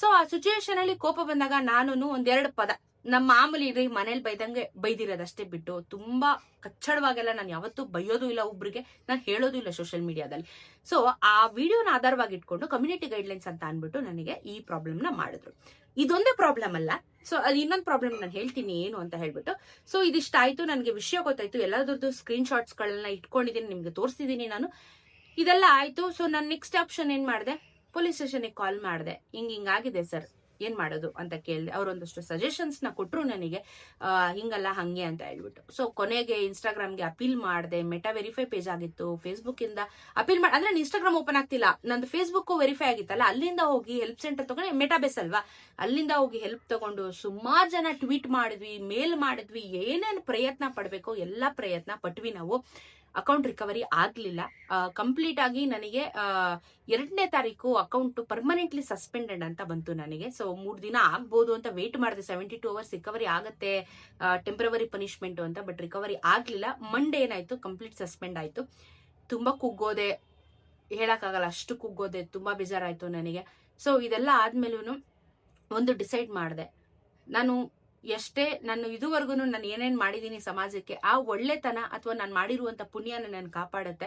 ಸೊ ಆ ಸಿಚುಯೇಷನ್ ಅಲ್ಲಿ ಕೋಪ ಬಂದಾಗ ನಾನು ಒಂದೆರಡು ಪದ. ನಮ್ಮ ಮಾಮೂಲಿ ರೀ ಮನೇಲಿ ಬೈದಂಗೆ ಬೈದಿರೋದಷ್ಟೇ ಬಿಟ್ಟು ತುಂಬಾ ಕಚ್ಚಡವಾಗೆಲ್ಲ ನಾನು ಯಾವತ್ತೂ ಬೈಯೋದು ಇಲ್ಲ ಒಬ್ರಿಗೆ. ನಾನು ಹೇಳೋದು ಇಲ್ಲ ಸೋಷಿಯಲ್ ಮೀಡಿಯಾದಲ್ಲಿ ಸೊ ಆ ವಿಡಿಯೋನ ಆಧಾರವಾಗಿ ಇಟ್ಕೊಂಡು ಕಮ್ಯುನಿಟಿ ಗೈಡ್ಲೈನ್ಸ್ ಅಂತ ಅನ್ಬಿಟ್ಟು ನನಗೆ ಈ ಪ್ರಾಬ್ಲಮ್ನ ಮಾಡಿದ್ರು. ಇದೊಂದೇ ಪ್ರಾಬ್ಲಮ್ ಅಲ್ಲ. ಸೊ ಅದು ಇನ್ನೊಂದು ಪ್ರಾಬ್ಲಮ್ ನಾನು ಹೇಳ್ತೀನಿ ಏನು ಅಂತ ಹೇಳ್ಬಿಟ್ಟು. ಸೊ ಇದಿಷ್ಟಾಯ್ತು. ನನಗೆ ವಿಷಯ ಗೊತ್ತಾಯ್ತು. ಎಲ್ಲದ್ರದ್ದು ಸ್ಕ್ರೀನ್ ಶಾಟ್ಸ್ಗಳನ್ನ ಇಟ್ಕೊಂಡಿದ್ದೀನಿ. ನಿಮ್ಗೆ ತೋರಿಸಿದ್ದೀನಿ ನಾನು. ಇದೆಲ್ಲ ಆಯ್ತು. ಸೊ ನಾನು ನೆಕ್ಸ್ಟ್ ಆಪ್ಷನ್ ಏನ್ ಮಾಡಿದೆ? ಪೊಲೀಸ್ ಸ್ಟೇಷನ್ಗೆ ಕಾಲ್ ಮಾಡಿದೆ. ಹಿಂಗ್ ಹಿಂಗಾಗಿದೆ ಸರ್ ಏನ್ ಮಾಡೋದು ಅಂತ ಕೇಳಿದೆ, ಅವರೊಂದಷ್ಟು ಸಜೆಷನ್ಸ್ನ ಕೊಟ್ರು ನನಗೆ ಹಿಂಗಲ್ಲ ಹಂಗೆ ಅಂತ ಹೇಳ್ಬಿಟ್ಟು. ಸೊ ಕೊನೆಗೆ ಇನ್ಸ್ಟಾಗ್ರಾಮ್ಗೆ ಅಪೀಲ್ ಮಾಡಿದೆ ಮೆಟಾ ವೆರಿಫೈ ಪೇಜ್ ಆಗಿತ್ತು ಫೇಸ್ಬುಕ್ ಇಂದ ಅಪೀಲ್ ಮಾಡಿ, ಅಂದ್ರೆ ಇನ್ಸ್ಟಾಗ್ರಾಮ್ ಓಪನ್ ಆಗ್ತಿಲ್ಲ. ನಂದು ಫೇಸ್ಬುಕ್ ವೆರಿಫೈ ಆಗಿತ್ತಲ್ಲ, ಅಲ್ಲಿಂದ ಹೋಗಿ ಹೆಲ್ಪ್ ಸೆಂಟರ್ ತಗೊಂಡು ಮೆಟಾಬೇಸ್ ಅಲ್ವಾ? ಅಲ್ಲಿಂದ ಹೋಗಿ ಹೆಲ್ಪ್ ತಗೊಂಡು ಸುಮಾರು ಜನ ಟ್ವೀಟ್ ಮಾಡಿದ್ವಿ ಮೇಲ್ ಮಾಡಿದ್ವಿ, ಏನೇನು ಪ್ರಯತ್ನ ಪಡಬೇಕು, ಎಲ್ಲ ಪ್ರಯತ್ನ ಪಟ್ವಿ ನಾವು. ಅಕೌಂಟ್ ರಿಕವರಿ ಆಗಲಿಲ್ಲ. ಕಂಪ್ಲೀಟ್ ಆಗಿ ನನಗೆ ಎರಡನೇ ತಾರೀಕು ಅಕೌಂಟ್ ಪರ್ಮನೆಂಟ್ಲಿ ಸಸ್ಪೆಂಡೆಡ್ ಅಂತ ಬಂತು ನನಗೆ. ಸೊ ಮೂರು ದಿನ ಆಗ್ಬೋದು ಅಂತ ವೇಟ್ ಮಾಡಿದೆ. ಸೆವೆಂಟಿ ಟೂ ಅವರ್ಸ್ ರಿಕವರಿ ಆಗತ್ತೆ ಟೆಂಪ್ರವರಿ ಪನಿಷ್ಮೆಂಟ್ ಅಂತ ಬಟ್ ರಿಕವರಿ ಆಗಲಿಲ್ಲ. ಮಂಡೇ ಏನಾಯ್ತು? ಕಂಪ್ಲೀಟ್ ಸಸ್ಪೆಂಡ್ ಆಯ್ತು. ತುಂಬಾ ಕುಗ್ಗೋದೆ. ಹೇಳೋಕ್ಕಾಗಲ್ಲ, ಅಷ್ಟು ಕುಗ್ಗೋದೆ. ತುಂಬಾ ಬೇಜಾರಾಯಿತು ನನಗೆ. ಸೊ ಇದೆಲ್ಲ ಆದ್ಮೇಲೂ ಒಂದು ಡಿಸೈಡ್ ಮಾಡಿದೆ. ನಾನು ಎಷ್ಟೇ ನಾನು ಇದುವರೆಗೂ ನಾನು ಏನೇನ್ ಮಾಡಿದ್ದೀನಿ ಸಮಾಜಕ್ಕೆ, ಆ ಒಳ್ಳೆತನ ಅಥವಾ ನಾನು ಮಾಡಿರುವಂತ ಪುಣ್ಯನ ನಾನು ಕಾಪಾಡುತ್ತೆ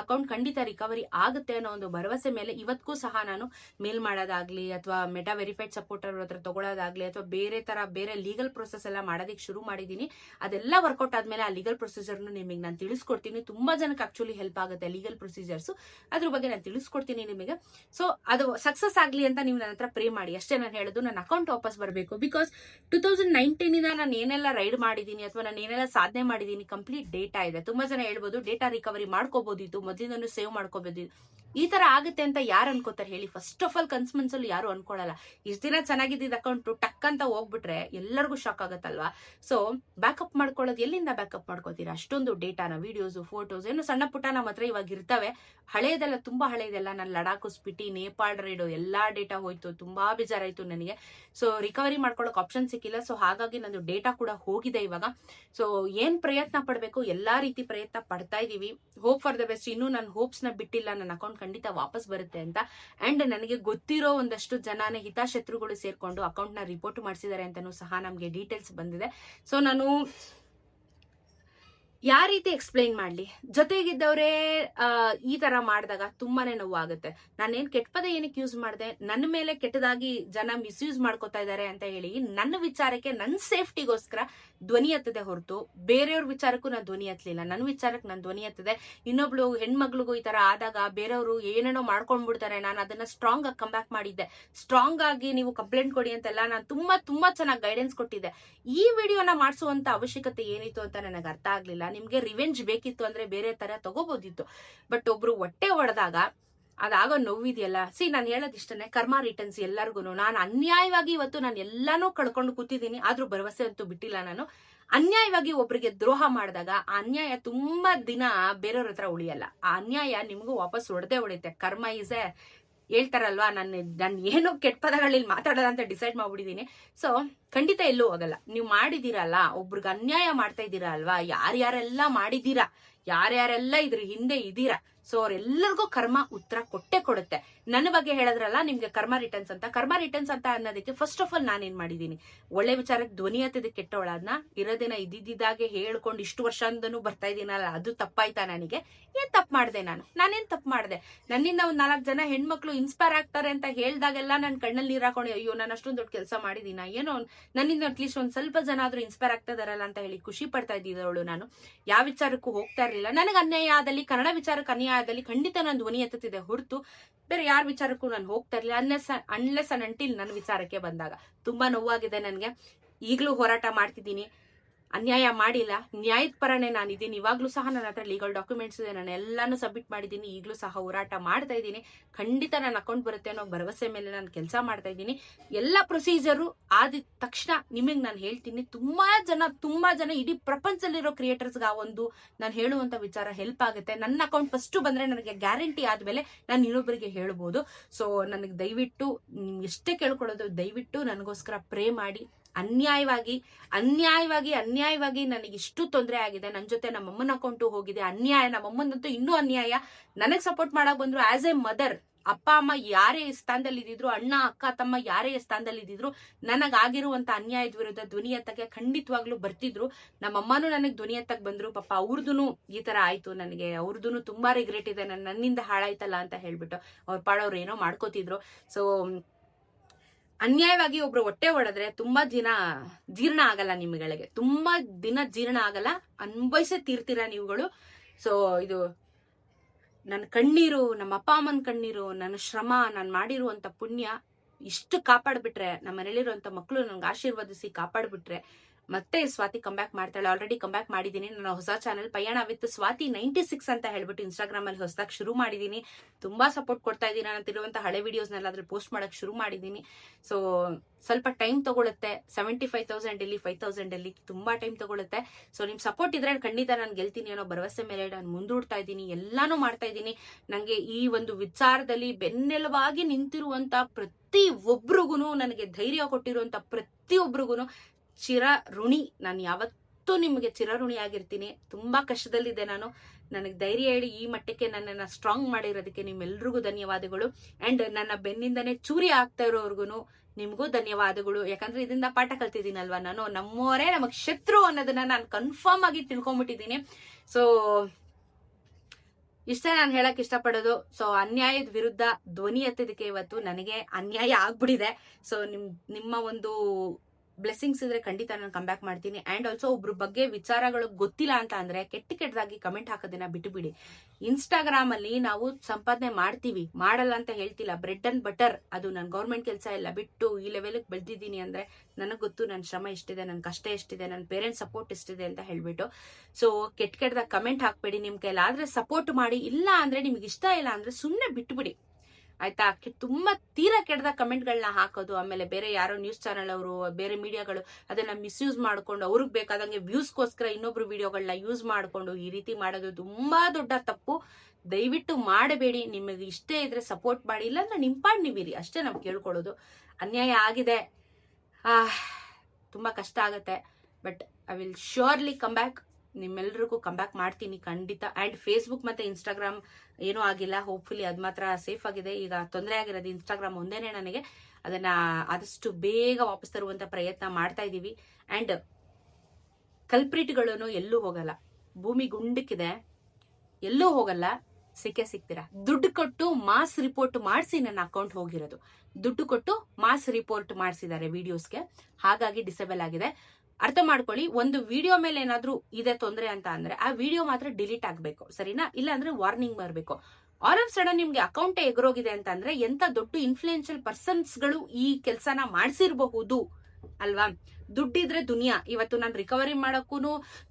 ಅಕೌಂಟ್ ಖಂಡಿತ ರಿಕವರಿ ಆಗುತ್ತೆ ಅನ್ನೋ ಒಂದು ಭರವಸೆ ಮೇಲೆ ಇವತ್ತಿಗೂ ಸಹ ನಾನು ಮೇಲ್ ಮಾಡೋದಾಗ್ಲಿ ಅಥವಾ ಮೆಟಾ ವೆರಿಫೈಡ್ ಸಪೋರ್ಟರ್ ಹತ್ರ ತಗೊಳ್ಳೋದಾಗ್ಲಿ ಅಥವಾ ಬೇರೆ ತರ ಬೇರೆ ಲೀಗಲ್ ಪ್ರೊಸೆಸ್ ಎಲ್ಲ ಮಾಡೋದಕ್ಕೆ ಶುರು ಮಾಡಿದ್ದೀನಿ ಅದೆಲ್ಲ ವರ್ಕೌಟ್ ಆದ್ಮೇಲೆ ಆ ಲೀಗಲ್ ಪ್ರೊಸೀಜರ್ನು ನಿಮಗೆ ನಾನು ತಿಳಿಸ್ಕೊಡ್ತೀನಿ. ತುಂಬಾ ಜನಕ್ಕೆ ಆಕ್ಚುಲಿ ಹೆಲ್ಪ್ ಆಗುತ್ತೆ ಲೀಗಲ್ ಪ್ರೊಸೀಜರ್ಸ್ ಅದ್ರ ಬಗ್ಗೆ ನಾನು ತಿಳಿಸ್ಕೊಡ್ತೀನಿ ನಿಮಗೆ. ಸೊ ಅದು ಸಕ್ಸಸ್ ಆಗ್ಲಿ ಅಂತ ನೀವು ನನ್ನ ಹತ್ರ ಪ್ರೇ ಮಾಡಿ. ಅಷ್ಟೇ ನಾನು ಹೇಳೋದು. ನನ್ನ ಅಕೌಂಟ್ ವಾಪಸ್ ಬರಬೇಕು. ಬಿಕಾಸ್ ಟೂ ತೌಸಂಡ್ ನೈನ್ಟೀನ್ ಇಂದ ನಾನು ಏನೆಲ್ಲ ರೈಡ್ ಮಾಡಿದೀನಿ ಅಥವಾ ನಾನು ಏನೆಲ್ಲ ಸಾಧನೆ ಮಾಡಿದೀನಿ ಕಂಪ್ಲೀಟ್ ಡೇಟಾ ಇದೆ. ತುಂಬಾ ಜನ ಹೇಳ್ಬೋದು ಡೇಟಾ ರಿಕವರಿ ಮಾಡ್ಕೋಬಹುದಿತ್ತು ಮೊದಲಿಂದನೂ ಸೇವ್ ಮಾಡ್ಕೋಬಹುದು ಈ ತರ ಆಗುತ್ತೆ ಅಂತ ಯಾರು ಅನ್ಕೋತಾರೆ ಹೇಳಿ. ಫಸ್ಟ್ ಆಫ್ ಆಲ್ ಕನ್ಸ್ಮನ್ಸ್ ಅಲ್ಲಿ ಯಾರು ಅನ್ಕೊಳಲ್ಲ. ಇಷ್ಟ ದಿನ ಚೆನ್ನಾಗಿದ್ದ ಅಕೌಂಟ್ ಟಕ್ ಅಂತ ಹೋಗ್ಬಿಟ್ರೆ ಎಲ್ಲರಿಗೂ ಶಾಕ್ ಆಗತ್ತಲ್ವಾ? ಸೊ ಬ್ಯಾಕಪ್ ಮಾಡ್ಕೊಳ್ಳೋದು, ಎಲ್ಲಿಂದ ಬ್ಯಾಕಪ್ ಮಾಡ್ಕೋತೀರಾ? ಅಷ್ಟೊಂದು ಡೇಟಾನ ವಿಡಿಯೋಸ್ ಫೋಟೋಸ್ ಏನು ಸಣ್ಣ ಪುಟ್ಟ ನಮ್ಮ ಹತ್ರ ಇವಾಗ ಇರ್ತವೆ. ಹಳೆಯದೆಲ್ಲ ತುಂಬಾ ಹಳೆಯದೆಲ್ಲ ನಾನು ಲಡಾಖ್ ಸ್ಪಿಟಿ ನೇಪಾಳ ರೈಡು ಎಲ್ಲಾ ಡೇಟಾ ಹೋಯ್ತು. ತುಂಬಾ ಬೇಜಾರಾಯ್ತು ನನಗೆ. ಸೊ ರಿಕವರಿ ಮಾಡ್ಕೊಳ್ಳೋಕೆ ಆಪ್ಷನ್ ಸಿಕ್ಕಿಲ್ಲ. ಸೊ ಹಾಗಾಗಿ ನಂದು ಡೇಟಾ ಕೂಡ ಹೋಗಿದೆ ಇವಾಗ. ಸೊ ಏನ್ ಪ್ರಯತ್ನ ಪಡಬೇಕು? ಎಲ್ಲಾ ರೀತಿ ಪ್ರಯತ್ನ ಪಡ್ತಾ ಇದೀವಿ. ಹೋಪ್ ಫಾರ್ ದ ಬೆಸ್ಟ್ ಇನ್ನೂ ನಾನು ಹೋಪ್ಸ್ನ ಬಿಟ್ಟಿಲ್ಲ. ನನ್ನ ಅಕೌಂಟ್ ಖಂಡಿತ ವಾಪಸ್ ಬರುತ್ತೆ ಅಂತ. ಅಂಡ್ ನನಗೆ ಗೊತ್ತಿರೋ ಒಂದಷ್ಟು ಜನನೇ ಹಿತಾಶತ್ರುಗಳು ಸೇರ್ಕೊಂಡು ಅಕೌಂಟ್ನ ರಿಪೋರ್ಟ್ ಮಾಡಿಸಿದ್ದಾರೆ ಅಂತಾನೂ ಸಹ ನಮಗೆ ಡೀಟೇಲ್ಸ್ ಬಂದಿದೆ. ಸೊ ನಾನು ಯಾವ ರೀತಿ ಎಕ್ಸ್ಪ್ಲೈನ್ ಮಾಡ್ಲಿ? ಜೊತೆಗಿದ್ದವರೇ ಈ ತರ ಮಾಡಿದಾಗ ತುಂಬಾನೇ ನೋವಾಗುತ್ತೆ. ನಾನೇನ್ ಕೆಟ್ಟ ಪದ ಏನಕ್ಕೆ ಯೂಸ್ ಮಾಡಿದೆ? ನನ್ನ ಮೇಲೆ ಕೆಟ್ಟದಾಗಿ ಜನ ಮಿಸ್ಯೂಸ್ ಮಾಡ್ಕೋತಾ ಇದ್ದಾರೆ ಅಂತ ಹೇಳಿ, ನನ್ನ ವಿಚಾರಕ್ಕೆ ನನ್ನ ಸೇಫ್ಟಿಗೋಸ್ಕರ ಧ್ವನಿ ಎತ್ತದೆ ಹೊರತು, ಬೇರೆಯವ್ರ ವಿಚಾರಕ್ಕೂ ನಾನು ಧ್ವನಿ ಎತ್ತಲಿಲ್ಲ. ನನ್ನ ವಿಚಾರಕ್ಕೆ ನಾನು ಧ್ವನಿ ಎತ್ತದೆ. ಇನ್ನೊಬ್ಳು ಹೆಣ್ಮಗ್ಳಿಗೂ ಈ ತರ ಆದಾಗ ಬೇರೆಯವರು ಏನೇನೋ ಮಾಡ್ಕೊಂಡ್ಬಿಡ್ತಾರೆ. ನಾನು ಅದನ್ನ ಸ್ಟ್ರಾಂಗ್ ಆಗಿ ಕಮ್ ಬ್ಯಾಕ್ ಮಾಡಿದ್ದೆ. ಸ್ಟ್ರಾಂಗ್ ಆಗಿ ನೀವು ಕಂಪ್ಲೇಂಟ್ ಕೊಡಿ ಅಂತೆಲ್ಲ ನಾನು ತುಂಬಾ ತುಂಬಾ ಚೆನ್ನಾಗಿ ಗೈಡೆನ್ಸ್ ಕೊಟ್ಟಿದ್ದೆ. ಈ ವಿಡಿಯೋನ ಮಾಡಿಸುವಂತ ಅವಶ್ಯಕತೆ ಏನಿತ್ತು ಅಂತ ನನಗೆ ಅರ್ಥ ಆಗ್ಲಿಲ್ಲ. ನಿಮ್ಗೆ ರಿವೆಂಜ್ ಬೇಕಿತ್ತು ಅಂದ್ರೆ ಬೇರೆ ತರ ತಗೋಬೋದಿತ್ತು. ಬಟ್ ಒಬ್ರು ಹೊಟ್ಟೆ ಹೊಡೆದಾಗ ಅದಾಗೋ ನೋವಿದೆಯಲ್ಲ. ಸಿ ನಾನು ಹೇಳೋದಿಷ್ಟನೇ ಕರ್ಮ ರಿಟರ್ನ್ಸ್ ಎಲ್ಲರಿಗೂ ನಾನು ಅನ್ಯಾಯವಾಗಿ ಇವತ್ತು ನಾನು ಎಲ್ಲಾನು ಕಳ್ಕೊಂಡು ಕೂತಿದ್ದೀನಿ, ಆದ್ರೂ ಭರವಸೆ ಅಂತೂ ಬಿಟ್ಟಿಲ್ಲ ನಾನು. ಅನ್ಯಾಯವಾಗಿ ಒಬ್ರಿಗೆ ದ್ರೋಹ ಮಾಡಿದಾಗ ಆ ಅನ್ಯಾಯ ತುಂಬಾ ದಿನ ಬೇರೆಯವ್ರ ಹತ್ರ ಉಳಿಯಲ್ಲ. ಆ ಅನ್ಯಾಯ ನಿಮಗೂ ವಾಪಸ್ ಹೊಡೆದೇ ಉಳಿಯುತ್ತೆ ಕರ್ಮ ಇಸ್ ಎ ಹೇಳ್ತಾರಲ್ವಾ ನಾನು ನಾನು ಏನು ಕೆಟ್ಟ ಪದಗಳಲ್ಲಿ ಮಾತಾಡೋದ ಅಂತ ಡಿಸೈಡ್ ಮಾಡ್ಬಿಟ್ಟಿದ್ದೀನಿ ಸೊ ಖಂಡಿತ ಎಲ್ಲೂ ಹೋಗಲ್ಲ. ನೀವು ಮಾಡಿದ್ದೀರಲ್ಲ, ಒಬ್ರಿಗೆ ಅನ್ಯಾಯ ಮಾಡ್ತಾ ಇದ್ದೀರಾ ಅಲ್ವಾ? ಯಾರ್ಯಾರೆಲ್ಲ ಮಾಡಿದ್ದೀರಾ? ಯಾರ್ಯಾರೆಲ್ಲ ಇದ್ರ ಹಿಂದೆ ಇದೀರಾ ಸೊ ಅವ್ರೆಲ್ಲರಿಗೂ ಕರ್ಮ ಉತ್ತರ ಕೊಟ್ಟೆ ಕೊಡುತ್ತೆ. ನನ್ನ ಬಗ್ಗೆ ಹೇಳಿದ್ರಲ್ಲ, ನಿಮ್ಗೆ ಕರ್ಮ ರಿಟರ್ನ್ಸ್ ಅಂತ. ಕರ್ಮ ರಿಟರ್ನ್ಸ್ ಅಂತ ಅನ್ನೋದಕ್ಕೆ ಫಸ್ಟ್ ಆಫ್ ಆಲ್ ನಾನೇನ್ ಮಾಡಿದೀನಿ ಒಳ್ಳೆ ವಿಚಾರಕ್ಕೆ ಧ್ವನಿ ಹತ್ತದ ಇರೋ ಇರೋದಿನ ಇದ್ದಿದ್ದಾಗೆ ಹೇಳ್ಕೊಂಡು ಇಷ್ಟು ವರ್ಷ ಅಂದನು ಬರ್ತಾ ಇದೀನಲ್ಲ ಅದು ತಪ್ಪಾಯ್ತಾ ನನಗೆ? ಏನ್ ತಪ್ಪು ಮಾಡಿದೆ ನಾನು? ನಾನೇನ್ ತಪ್ಪು ಮಾಡಿದೆ? ನನ್ನಿಂದ ಒಂದ್ ನಾಲ್ಕು ಜನ ಹೆಣ್ಮಕ್ಳು ಇನ್ಸ್ಪೈರ್ ಆಗ್ತಾರೆ ಅಂತ ಹೇಳ್ದಾಗೆಲ್ಲ ನನ್ನ ಕಣ್ಣಲ್ಲಿ ನೀರ್ ಹಾಕೊಂಡು, ಅಯ್ಯೋ, ನಾನು ಅಷ್ಟೊಂದು ದೊಡ್ಡ ಕೆಲಸ ಮಾಡಿದೀನ ಏನೋ ನನ್ನಿಂದ ಅಟ್ಲೀಸ್ಟ್ ಒಂದ್ ಸ್ವಲ್ಪ ಜನ ಆದ್ರೂ ಇನ್ಸ್ಪೈರ್ ಆಗ್ತಾ ಇದಾರಲ್ಲ ಅಂತ ಹೇಳಿ ಖುಷಿ ಪಡ್ತಾ ಇದ್ದಿದ್ದವಳು ನಾನು. ಯಾವ ವಿಚಾರಕ್ಕೂ ಹೋಗ್ತಾ ಇರ್ಲಿಲ್ಲ. ನನಗೆ ಅನ್ಯಾಯ ಆದಲ್ಲಿ ಕನ್ನಡ ವಿಚಾರಕ್ಕೆ ಅನ್ಯಾಯ ಆದಲ್ಲಿ ಖಂಡಿತ ನನ್ನ ಧ್ವನಿ ಎತ್ತುತ್ತಿದೆ ಹೊರತು ಬೇರೆ ಯಾರ ವಿಚಾರಕ್ಕೂ ನಾನು ಹೋಗ್ತಾ ಇರ್ಲಿಲ್ಲ ಅನ್ಲೆಸ್ ಅನ್ಲೆಸ್ ಅನ್ ಅಂಟಿಲ್ ನನ್ನ ವಿಚಾರಕ್ಕೆ ಬಂದಾಗ. ತುಂಬಾ ನೋವಾಗಿದೆ ನನಗೆ. ಈಗಲೂ ಹೋರಾಟ ಮಾಡ್ತಿದ್ದೀನಿ. ಅನ್ಯಾಯ ಮಾಡಿಲ್ಲ. ನ್ಯಾಯದ ಪರನೇ ನಾನು ಇದೀನಿ ಇವಾಗ್ಲೂ ಸಹ ನನ್ನ ಹತ್ರ ಲೀಗಲ್ ಡಾಕ್ಯುಮೆಂಟ್ಸ್ ಇದೆ. ನಾನು ಎಲ್ಲಾನು ಸಬ್ಮಿಟ್ ಮಾಡಿದ್ದೀನಿ. ಈಗಲೂ ಸಹ ಹೋರಾಟ ಮಾಡ್ತಾ ಇದ್ದೀನಿ. ಖಂಡಿತ ನನ್ನ ಅಕೌಂಟ್ ಬರುತ್ತೆ ಅನ್ನೋ ಭರವಸೆ ಮೇಲೆ ನಾನು ಕೆಲಸ ಮಾಡ್ತಾ ಇದ್ದೀನಿ. ಎಲ್ಲ ಪ್ರೊಸೀಜರು ಆದ ತಕ್ಷಣ ನಿಮಗೆ ನಾನು ಹೇಳ್ತೀನಿ. ತುಂಬಾ ಜನ ತುಂಬಾ ಜನ ಇಡೀ ಪ್ರಪಂಚದಲ್ಲಿರೋ ಕ್ರಿಯೇಟರ್ಸ್ಗೆ ಆ ಒಂದು ನಾನು ಹೇಳುವಂತ ವಿಚಾರ ಹೆಲ್ಪ್ ಆಗುತ್ತೆ. ನನ್ನ ಅಕೌಂಟ್ ಫಸ್ಟ್ ಬಂದ್ರೆ ನನಗೆ ಗ್ಯಾರಂಟಿ ಆದ್ಮೇಲೆ ನಾನು ಇನ್ನೊಬ್ಬರಿಗೆ ಹೇಳ್ಬೋದು. ಸೊ ನನಗೆ ದಯವಿಟ್ಟು ಎಷ್ಟೇ ಕೇಳ್ಕೊಳ್ಳೋದು ದಯವಿಟ್ಟು ನನಗೋಸ್ಕರ ಪ್ರೇ ಮಾಡಿ. ಅನ್ಯಾಯವಾಗಿ ಅನ್ಯಾಯವಾಗಿ ಅನ್ಯಾಯವಾಗಿ ನನಗೆ ಇಷ್ಟು ತೊಂದರೆ ಆಗಿದೆ. ನನ್ನ ಜೊತೆ ನಮ್ಮಮ್ಮನ ಅಕೌಂಟು ಹೋಗಿದೆ. ಅನ್ಯಾಯ, ನಮ್ಮಮ್ಮನಂತೂ ಇನ್ನೂ ಅನ್ಯಾಯ. ನನಗೆ ಸಪೋರ್ಟ್ ಮಾಡಕ್ ಬಂದ್ರು ಆಸ್ ಎ ಮದರ್ ಅಪ್ಪ, ಅಮ್ಮ ಯಾರೇ ಸ್ಥಾನದಲ್ಲಿ ಇದ್ದಿದ್ರು ಅಣ್ಣ, ಅಕ್ಕ, ತಮ್ಮ ಯಾರೇ ಸ್ಥಾನದಲ್ಲಿ ಇದ್ದಿದ್ರು ನನಗಾಗಿರುವಂತ ಅನ್ಯಾಯದ ವಿರುದ್ಧ ಧ್ವನಿ ಎತ್ತಕ್ಕೆ ಖಂಡಿತವಾಗ್ಲೂ ಬರ್ತಿದ್ರು. ನಮ್ಮಮ್ಮನೂ ನನಗೆ ಧ್ವನಿ ಎತ್ತಕ್ಕೆ ಬಂದ್ರು. ಪಾಪ ಅವ್ರದ್ದು ಈ ತರ ಆಯ್ತು. ನನಗೆ ಅವ್ರದ್ದು ತುಂಬಾ ರಿಗ್ರೆಟ್ ಇದೆ. ನನ್ನ ನನ್ನಿಂದ ಹಾಳಾಯ್ತಲ್ಲ ಅಂತ ಹೇಳ್ಬಿಟ್ಟು ಅವ್ರ ಪಾಡವ್ರು ಏನೋ ಮಾಡ್ಕೋತಿದ್ರು. ಸೊ ಅನ್ಯಾಯವಾಗಿ ಒಬ್ರು ಹೊಟ್ಟೆ ಹೊಡೆದ್ರೆ ತುಂಬಾ ದಿನ ಜೀರ್ಣ ಆಗಲ್ಲ ನಿಮ್ಗಳಿಗೆ. ತುಂಬಾ ದಿನ ಜೀರ್ಣ ಆಗಲ್ಲ. ಅನ್ಭವಿಸೇ ತೀರ್ತೀರಾ ನೀವುಗಳು? ಸೊ ಇದು ನನ್ನ ಕಣ್ಣೀರು, ನಮ್ಮ ಅಪ್ಪ ಅಮ್ಮನ ಕಣ್ಣೀರು, ನನ್ನ ಶ್ರಮ, ನಾನು ಮಾಡಿರುವಂತ ಪುಣ್ಯ ಇಷ್ಟು ಕಾಪಾಡ್ಬಿಟ್ರೆ ನಮ್ಮ ಮನೇಲಿರುವಂತ ಮಕ್ಕಳು ನನ್ಗೆ ಆಶೀರ್ವದಿಸಿ ಕಾಪಾಡ್ಬಿಟ್ರೆ ಮತ್ತೆ ಸ್ವಾತಿ ಕಂಬ್ಯಾಕ್ ಮಾಡ್ತಾಳೆ. ಆಲ್ರೆಡಿ ಕಂಬ್ಯಾಕ್ ಮಾಡಿದ್ದೀನಿ. ನನ್ನ ಹೊಸ ಚಾನಲ್ ಪಯಣ ವಿತ್ ಸ್ವಾತಿ ನೈಂಟಿ ಸಿಕ್ಸ್ ಅಂತ ಹೇಳ್ಬಿಟ್ಟು ಇನ್ಸ್ಟಾಗ್ರಾಮ್ ಅಲ್ಲಿ ಹೊಸದಾಗಿ ಶುರು ಮಾಡಿದ್ದೀನಿ. ತುಂಬಾ ಸಪೋರ್ಟ್ ಕೊಡ್ತಾ ಇದ್ದೀನಿ. ತಿರುವಂತ ಹಳೆ ವಿಡಿಯೋಸ್ನೆಲ್ಲಾದ್ರೂ ಪೋಸ್ಟ್ ಮಾಡಕ್ ಶುರು ಮಾಡಿದ್ದೀನಿ. ಸೊ ಸ್ವಲ್ಪ ಟೈಮ್ ತಗೊಳುತ್ತೆ. ಸೆವೆಂಟಿ ಫೈವ್ ತೌಸಂಡ್ ಇಲ್ಲಿ ಫೈವ್ ತೌಸಂಡ್ ಅಲ್ಲಿ ತುಂಬಾ ಟೈಮ್ ತಗೊಳುತ್ತೆ. ಸೊ ನಿಮ್ ಸಪೋರ್ಟ್ ಇದ್ರೆ ಖಂಡಿತ ನಾನು ಗೆಲ್ತೀನಿ ಅನ್ನೋ ಭರವಸೆ ಮೇಲೆ ನಾನು ಮುಂದೂಡ್ತಾ ಇದ್ದೀನಿ. ಎಲ್ಲಾನು ಮಾಡ್ತಾ ಇದ್ದೀನಿ. ನಂಗೆ ಈ ಒಂದು ವಿಚಾರದಲ್ಲಿ ಬೆನ್ನೆಲುವಾಗಿ ನಿಂತಿರುವಂತ ಪ್ರತಿ ಒಬ್ರಿಗೂ ನನಗೆ ಧೈರ್ಯ ಕೊಟ್ಟಿರುವಂತ ಪ್ರತಿಯೊಬ್ಬರಿಗೂ ಚಿರ ಋಣಿ. ನಾನು ಯಾವತ್ತೂ ನಿಮಗೆ ಚಿರ ಋಣಿ ಆಗಿರ್ತೀನಿ. ತುಂಬಾ ಕಷ್ಟದಲ್ಲಿದ್ದೆ ನಾನು. ನನಗೆ ಧೈರ್ಯ ಹೇಳಿ ಈ ಮಟ್ಟಕ್ಕೆ ನನ್ನನ್ನು ಸ್ಟ್ರಾಂಗ್ ಮಾಡಿರೋದಕ್ಕೆ ನಿಮ್ಮೆಲ್ರಿಗೂ ಧನ್ಯವಾದಗಳು. ಅಂಡ್ ನನ್ನ ಬೆನ್ನಿಂದನೇ ಚೂರಿ ಆಗ್ತಾ ಇರೋವ್ರಿಗೂ ನಿಮಗೂ ಧನ್ಯವಾದಗಳು. ಯಾಕಂದ್ರೆ ಇದರಿಂದ ಪಾಠ ಕಲ್ತಿದ್ದೀನಲ್ವಾ ನಾನು. ನಮ್ಮವರೇ ನಮಗೆ ಶತ್ರು ಅನ್ನೋದನ್ನ ನಾನು ಕನ್ಫರ್ಮ್ ಆಗಿ ತಿಳ್ಕೊಂಬಿಟ್ಟಿದ್ದೀನಿ. ಸೊ ಇಷ್ಟೇ ನಾನು ಹೇಳಕ್ ಇಷ್ಟಪಡೋದು. ಸೊ ಅನ್ಯಾಯದ ವಿರುದ್ಧ ಧ್ವನಿ ಎತ್ತದಕ್ಕೆ ಇವತ್ತು ನನಗೆ ಅನ್ಯಾಯ ಆಗ್ಬಿಡಿದೆ. ಸೊ ನಿಮ್, ನಿಮ್ಮ ಒಂದು ಬ್ಲೆಸ್ಸಿಂಗ್ಸ್ ಇದ್ರೆ ಖಂಡಿತ ನಾನು ಕಂಬ್ಯಾಕ್ ಮಾಡ್ತೀನಿ. ಅಂಡ್ ಆಲ್ಸೋ ಒಬ್ರ ಬಗ್ಗೆ ವಿಚಾರಗಳು ಗೊತ್ತಿಲ್ಲ ಅಂತ ಅಂದ್ರೆ ಕೆಟ್ಟ ಕೆಟ್ಟದಾಗಿ ಕಮೆಂಟ್ ಹಾಕೋದನ್ನ ಬಿಟ್ಟುಬಿಡಿ ಇನ್ಸ್ಟಾಗ್ರಾಮ್ ಅಲ್ಲಿ ನಾವು ಸಂಪಾದನೆ ಮಾಡ್ತೀವಿ. ಮಾಡಲ್ಲ ಅಂತ ಹೇಳ್ತಿಲ್ಲ. ಬ್ರೆಡ್ ಅಂಡ್ ಬಟರ್ ಅದು ನಾನು ಗೌರ್ಮೆಂಟ್ ಕೆಲಸ ಇಲ್ಲ. ಬಿಟ್ಟು ಈ ಲೆವೆಲ್ಗೆ ಬೆಳೆದಿದ್ದೀನಿ ಅಂದ್ರೆ ನನಗೆ ಗೊತ್ತು ನನ್ನ ಶ್ರಮ ಎಷ್ಟಿದೆ ನನ್ನ ಕಷ್ಟ ಎಷ್ಟಿದೆ ನನ್ನ ಪೇರೆಂಟ್ಸ್ ಸಪೋರ್ಟ್ ಎಷ್ಟಿದೆ ಅಂತ ಹೇಳ್ಬಿಟ್ಟು. ಸೊ ಕೆಟ್ಟ ಕೆಟ್ಟದಾಗ ಕಮೆಂಟ್ ಹಾಕ್ಬೇಡಿ. ನಿಮ್ ಕೈಲಾದ್ರೆ ಸಪೋರ್ಟ್ ಮಾಡಿ. ಇಲ್ಲ ಅಂದ್ರೆ ನಿಮ್ಗೆ ಇಷ್ಟ ಇಲ್ಲ ಅಂದ್ರೆ ಸುಮ್ಮನೆ ಬಿಟ್ಬಿಡಿ. ಆಯ್ತಾ? ತುಂಬಾ ತೀರಾ ಕಮೆಂಟ್ ಕಮೆಂಟ್ಗಳನ್ನ ಹಾಕೋದು, ಆಮೇಲೆ ಬೇರೆ ಯಾರೋ ನ್ಯೂಸ್ ಚಾನೆಲ್ ಅವರು ಬೇರೆ ಮೀಡಿಯಾಗಳು ಅದನ್ನ ಮಿಸ್ಯೂಸ್ ಮಾಡ್ಕೊಂಡು ಅವ್ರಿಗೆ ಬೇಕಾದಂಗೆ ವ್ಯೂಸ್ಗೋಸ್ಕರ ಇನ್ನೊಬ್ರು ವಿಡಿಯೋಗಳನ್ನ ಯೂಸ್ ಮಾಡ್ಕೊಂಡು ಈ ರೀತಿ ಮಾಡೋದು ತುಂಬಾ ದೊಡ್ಡ ತಪ್ಪು. ದಯವಿಟ್ಟು ಮಾಡಬೇಡಿ, ನಿಮಗೆ ಇಷ್ಟೇ ಇದ್ರೆ ಸಪೋರ್ಟ್ ಮಾಡಿ, ಇಲ್ಲಾಂದ್ರೆ ನಿಮ್ ಪಾಡ್ ನೀವಿರಿ, ಅಷ್ಟೇ ನಾವು ಕೇಳ್ಕೊಳ್ಳೋದು. ಅನ್ಯಾಯ ಆಗಿದೆ. ಆ ತುಂಬಾ ಕಷ್ಟ ಆಗತ್ತೆ. But, I will surely come back. ನಿಮ್ಮೆಲ್ರಿಗೂ ಕಮ್ ಬ್ಯಾಕ್ ಮಾಡ್ತೀನಿ ಖಂಡಿತ. ಆ್ಯಂಡ್ ಫೇಸ್ಬುಕ್ ಮತ್ತೆ ಇನ್ಸ್ಟಾಗ್ರಾಮ್ ಏನೂ ಆಗಿಲ್ಲ. ಹೋಪ್ಫುಲಿ ಅದು ಮಾತ್ರ ಸೇಫ್ ಆಗಿದೆ. ಈಗ ತೊಂದರೆ ಆಗಿರೋದು ಇನ್ಸ್ಟಾಗ್ರಾಮ್ ಒಂದೇನೆ ನನಗೆ. ಅದನ್ನ ಆದಷ್ಟು ಬೇಗ ವಾಪಸ್ ತರುವಂತ ಪ್ರಯತ್ನ ಮಾಡ್ತಾ ಇದ್ದೀವಿ ಆ್ಯಂಡ್ ಕಲ್ಪ್ರಿಟ್ಗಳನ್ನು ಎಲ್ಲೂ ಹೋಗಲ್ಲ. ಭೂಮಿ ಗುಂಡಕ್ಕಿದೆ. ಎಲ್ಲೂ ಹೋಗಲ್ಲ. ಸಿಕ್ಕೇ ಸಿಗ್ತೀರಾ? ದುಡ್ಡು ಕೊಟ್ಟು ಮಾಸ್ ರಿಪೋರ್ಟ್ ಮಾಡಿಸಿ ನನ್ನ ಅಕೌಂಟ್ ಹೋಗಿರೋದು. ದುಡ್ಡು ಕೊಟ್ಟು ಮಾಸ್ ರಿಪೋರ್ಟ್ ಮಾಡಿಸಿದ್ದಾರೆ ವಿಡಿಯೋಸ್ಗೆ ಹಾಗಾಗಿ ಡಿಸೇಬಲ್ ಆಗಿದೆ. ಅರ್ಥ ಮಾಡ್ಕೊಳ್ಳಿ, ಒಂದು ವಿಡಿಯೋ ಮೇಲೆ ಏನಾದ್ರೂ ಇದೆ ತೊಂದರೆ ಅಂತ ಅಂದ್ರೆ ಆ ವಿಡಿಯೋ ಮಾತ್ರ ಡಿಲೀಟ್ ಆಗ್ಬೇಕು, ಸರಿನಾ? ಇಲ್ಲ ಅಂದ್ರೆ ವಾರ್ನಿಂಗ್ ಬರಬೇಕು ಆಲ್ ಆಫ್ ಸಡನ್ ನಿಮ್ಗೆ ಅಕೌಂಟ್ ಎಗರೋಗಿದೆ ಅಂತ ಅಂದ್ರೆ ಎಂತ ದೊಡ್ಡ ಇನ್ಫ್ಲೂಯೆನ್ಷಿಯಲ್ ಪರ್ಸನ್ಸ್ಗಳು ಈ ಕೆಲಸನ ಮಾಡಿಸಿರಬಹುದು. ಅಲ್ವಾ? ದುಡ್ಡಿದ್ರೆ ದುನಿಯಾ. ಇವತ್ತು ನಾನು ರಿಕವರಿ ಮಾಡೋಕ್ಕೂ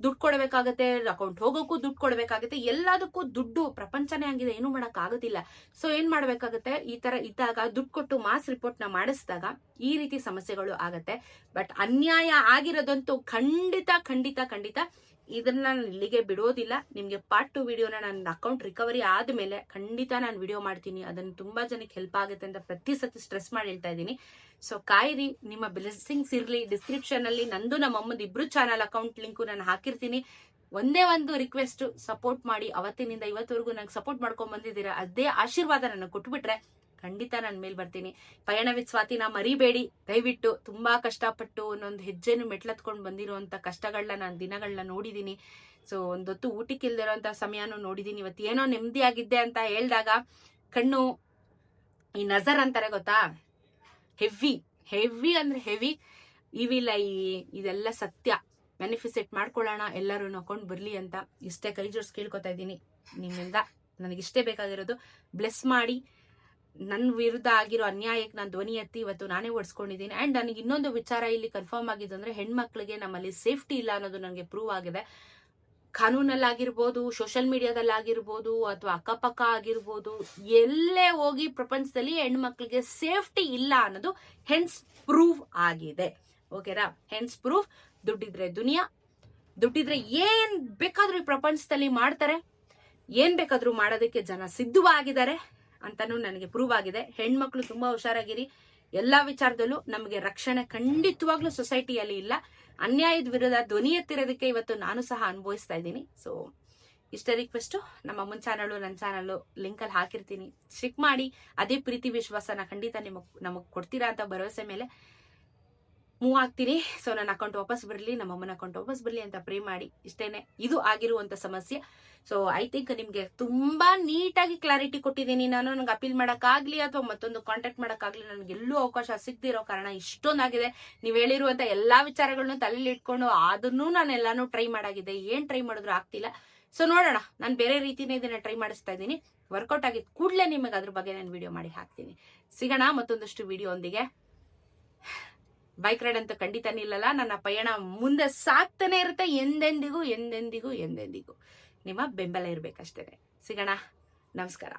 ದುಡ್ಡು ಕೊಡಬೇಕಾಗತ್ತೆ ಅಕೌಂಟ್ ಹೋಗೋಕ್ಕೂ ದುಡ್ಡು ಕೊಡಬೇಕಾಗತ್ತೆ, ಎಲ್ಲದಕ್ಕೂ ದುಡ್ಡು ಪ್ರಪಂಚನೇ ಆಗಿದೆ, ಏನು ಮಾಡೋಕ್ಕಾಗೋದಿಲ್ಲ. ಸೊ ಏನು ಮಾಡಬೇಕಾಗುತ್ತೆ? ಈ ಥರ ಇದ್ದಾಗ, ದುಡ್ಡು ಕೊಟ್ಟು ಮಾಸ್ ರಿಪೋರ್ಟ್ನ ಮಾಡಿಸಿದಾಗ ಈ ರೀತಿ ಸಮಸ್ಯೆಗಳು ಆಗತ್ತೆ. ಬಟ್ ಅನ್ಯಾಯ ಆಗಿರೋದಂತೂ ಖಂಡಿತ ಖಂಡಿತ ಖಂಡಿತ ಇದನ್ನ ನಾನು ಇಲ್ಲಿಗೆ ಬಿಡೋದಿಲ್ಲ. ನಿಮಗೆ ಪಾರ್ಟ್ ಟು ವಿಡಿಯೋನ ನನ್ನ ಅಕೌಂಟ್ ರಿಕವರಿ ಆದ್ಮೇಲೆ ಖಂಡಿತ ನಾನು ವಿಡಿಯೋ ಮಾಡ್ತೀನಿ. ಅದನ್ನು ತುಂಬಾ ಜನಕ್ಕೆ ಹೆಲ್ಪ್ ಆಗುತ್ತೆ ಅಂತ ಪ್ರತಿ ಸತಿ ಸ್ಟ್ರೆಸ್ ಮಾಡಿ ಹೇಳ್ತಾ ಇದ್ದೀನಿ. ಸೊ ಕಾಯಿರಿ, ನಿಮ್ಮ ಬ್ಲೆಸ್ಸಿಂಗ್ಸ್ ಇರಲಿ ಡಿಸ್ಕ್ರಿಪ್ಷನ್ ಅಲ್ಲಿ ನಂದು ನಮ್ಮ ಅಮ್ಮದ ಇಬ್ರು ಚಾನಲ್ ಅಕೌಂಟ್ ಲಿಂಕು ನಾನು ಹಾಕಿರ್ತೀನಿ. ಒಂದೇ ಒಂದು ರಿಕ್ವೆಸ್ಟ್ ಸಪೋರ್ಟ್ ಮಾಡಿ, ಅವತ್ತಿನಿಂದ ಇವತ್ತವರೆಗೂ ನಂಗೆ ಸಪೋರ್ಟ್ ಮಾಡ್ಕೊಂಡ್ ಬಂದಿದ್ದೀರಾ, ಅದೇ ಆಶೀರ್ವಾದ ನನಗೆ ಕೊಟ್ಬಿಟ್ರೆ ಖಂಡಿತ ನಾನು ಮೇಲ್ ಬರ್ತೀನಿ. ಪಯಣ ವಿತ್ ಸ್ವಾತಿನ ಮರಿಬೇಡಿ. ದಯವಿಟ್ಟು ತುಂಬಾ ಕಷ್ಟಪಟ್ಟು ಒಂದೊಂದು ಹೆಜ್ಜೆನು ಮೆಟ್ಲತ್ಕೊಂಡು ಬಂದಿರುವಂತ ಕಷ್ಟಗಳನ್ನ ನಾನು ದಿನಗಳನ್ನ ನೋಡಿದೀನಿ. ಸೊ ಒಂದೊತ್ತು ಊಟಕ್ಕೆ ಇಲ್ದಿರೋಂಥ ಸಮಯನೂ ನೋಡಿದೀನಿ. ಇವತ್ತು ಏನೋ ನೆಮ್ಮದಿಯಾಗಿದ್ದೆ ಅಂತ ಹೇಳಿದಾಗ ಕಣ್ಣು ಈ ನಜರ್ ಅಂತಾರೆ ಗೊತ್ತಾ? ಹೆವಿ ಹೆವಿ ಅಂದ್ರೆ ಹೆವಿ ಇವಿಲ್ಲ ಈ ಇದೆಲ್ಲ ಸತ್ಯ. ಮ್ಯಾನಿಫೆಸ್ಟೇಟ್ ಮಾಡ್ಕೊಳ್ಳೋಣ ಎಲ್ಲರೂ ಅಕೌಂಟ್ ಬರಲಿ ಅಂತ ಇಷ್ಟೇ ಕೈ ಜೋಡಿಸ್ ಕೇಳ್ಕೊತಾ ಇದ್ದೀನಿ. ನಿಮ್ಮಿಂದ ನನಗಿಷ್ಟೇ ಬೇಕಾಗಿರೋದು ಬ್ಲೆಸ್ ಮಾಡಿ ನನ್ನ ವಿರುದ್ಧ ಆಗಿರೋ ಅನ್ಯಾಯಕ್ಕೆ ನಾನು ಧ್ವನಿ ಎತ್ತಿ ಇವತ್ತು ನಾನೇ ಓಡಿಸ್ಕೊಂಡಿದ್ದೀನಿ. ಆ್ಯಂಡ್ ನನಗೆ ಇನ್ನೊಂದು ವಿಚಾರ ಇಲ್ಲಿ ಕನ್ಫರ್ಮ್ ಆಗಿದ್ದು ಅಂದರೆ ಹೆಣ್ಮಕ್ಳಿಗೆ ನಮ್ಮಲ್ಲಿ ಸೇಫ್ಟಿ ಇಲ್ಲ ಅನ್ನೋದು ನನಗೆ ಪ್ರೂವ್ ಆಗಿದೆ. ಕಾನೂನಲ್ಲಾಗಿರ್ಬೋದು ಸೋಷಲ್ ಮೀಡಿಯಾದಲ್ಲಾಗಿರ್ಬೋದು ಅಥವಾ ಅಕ್ಕಪಕ್ಕ ಆಗಿರ್ಬೋದು, ಎಲ್ಲೇ ಹೋಗಿ ಪ್ರಪಂಚದಲ್ಲಿ ಹೆಣ್ಮಕ್ಳಿಗೆ ಸೇಫ್ಟಿ ಇಲ್ಲ ಅನ್ನೋದು ಹೆನ್ಸ್ ಪ್ರೂವ್ ಆಗಿದೆ. ಓಕೆನಾ ಹೆನ್ಸ್ ಪ್ರೂಫ್ ದುಡ್ಡಿದ್ರೆ ದುನಿಯಾ, ದುಡ್ಡಿದ್ರೆ ಏನ್ ಬೇಕಾದ್ರೂ ಈ ಪ್ರಪಂಚದಲ್ಲಿ ಮಾಡ್ತಾರೆ, ಏನ್ ಬೇಕಾದ್ರೂ ಮಾಡೋದಕ್ಕೆ ಜನ ಸಿದ್ಧವಾಗಿದ್ದಾರೆ ಅಂತಾನು ನನಗೆ ಪ್ರೂವ್ ಆಗಿದೆ. ಹೆಣ್ಮಕ್ಳು ತುಂಬಾ ಹುಷಾರಾಗಿರಿ. ಎಲ್ಲಾ ವಿಚಾರದಲ್ಲೂ ನಮಗೆ ರಕ್ಷಣೆ ಖಂಡಿತವಾಗ್ಲೂ ಸೊಸೈಟಿಯಲ್ಲಿ ಇಲ್ಲ. ಅನ್ಯಾಯದ ವಿರುದ್ಧ ಧ್ವನಿ ಎತ್ತಿರೋದಕ್ಕೆ ಇವತ್ತು ನಾನು ಸಹ ಅನುಭವಿಸ್ತಾ ಇದ್ದೀನಿ. ಸೊ ಇಷ್ಟೇ ರಿಕ್ವೆಸ್ಟ್ ನಮ್ಮ ಅಮ್ಮನ ಚಾನಲ್ ನನ್ನ ಚಾನಲ್ ಲಿಂಕ್ ಅಲ್ಲಿ ಹಾಕಿರ್ತೀನಿ. ಚೆಕ್ ಮಾಡಿ, ಅದೇ ಪ್ರೀತಿ ವಿಶ್ವಾಸನ ಖಂಡಿತ ನಿಮಗೆ, ನಮಗೆ ಕೊಡ್ತೀರಾ ಅಂತ ಭರವಸೆ ಮೇಲೆ ಮೂವ್ ಆಗ್ತೀನಿ ಸೊ ನನ್ನ ಅಕೌಂಟ್ ವಾಪಸ್ ಬರಲಿ, ನಮ್ಮ ಅಮ್ಮನ ಅಕೌಂಟ್ ವಾಪಸ್ ಬರಲಿ ಅಂತ ಪ್ರೇ ಮಾಡಿ. ಇಷ್ಟೇನೆ. ಇದು ಆಗಿರುವಂತ ಸಮಸ್ಯೆ. ಸೊ ಐ ಥಿಂಕ್ ನಿಮ್ಗೆ ತುಂಬಾ ನೀಟಾಗಿ ಕ್ಲಾರಿಟಿ ಕೊಟ್ಟಿದ್ದೀನಿ. ನಾನು ನನಗೆ ಅಪೀಲ್ ಮಾಡೋಕ್ಕಾಗಲಿ ಅಥವಾ ಮತ್ತೊಂದು ಕಾಂಟ್ಯಾಕ್ಟ್ ಮಾಡೋಕ್ಕಾಗಲಿ ನನಗೆ ಎಲ್ಲೂ ಅವಕಾಶ ಸಿಗದಿರೋ ಕಾರಣ ಇಷ್ಟೊಂದಾಗಿದೆ. ನೀವು ಹೇಳಿರುವಂತ ಎಲ್ಲಾ ವಿಚಾರಗಳನ್ನು ತಲೆಯಲ್ಲಿ ಇಟ್ಕೊಂಡು ಅದನ್ನು ನಾನು ಎಲ್ಲಾನು ಟ್ರೈ ಮಾಡಾಗಿದೆ. ಏನ್ ಟ್ರೈ ಮಾಡಿದ್ರು ಆಗ್ತಿಲ್ಲ. ಸೊ ನೋಡೋಣ. ನಾನು ಬೇರೆ ರೀತಿನೇ ಇದನ್ನ ಟ್ರೈ ಮಾಡಿಸ್ತಾ ಇದ್ದೀನಿ. ವರ್ಕೌಟ್ ಆಗಿದ್ ಕೂಡಲೇ ನಿಮಗೆ ಅದ್ರ ಬಗ್ಗೆ ನಾನು ವಿಡಿಯೋ ಮಾಡಿ ಹಾಕ್ತೀನಿ. ಸಿಗೋಣ ಮತ್ತೊಂದಷ್ಟು ವಿಡಿಯೋ ಒಂದಿಗೆ. ಬೈಕ್ ರೈಡ್ ಅಂತ ಖಂಡಿತ ಇಲ್ಲಲ್ಲ. ನನ್ನ ಪಯಣ ಮುಂದೆ ಸಾಕ್ತಾನೆ ಇರುತ್ತೆ. ಎಂದೆಂದಿಗೂ ಎಂದೆಂದಿಗೂ ಎಂದೆಂದಿಗೂ. ನಿಮ್ಮ ಬೆಂಬಲ ಇರಬೇಕಷ್ಟೇ ಸಿಗೋಣ. ನಮಸ್ಕಾರ.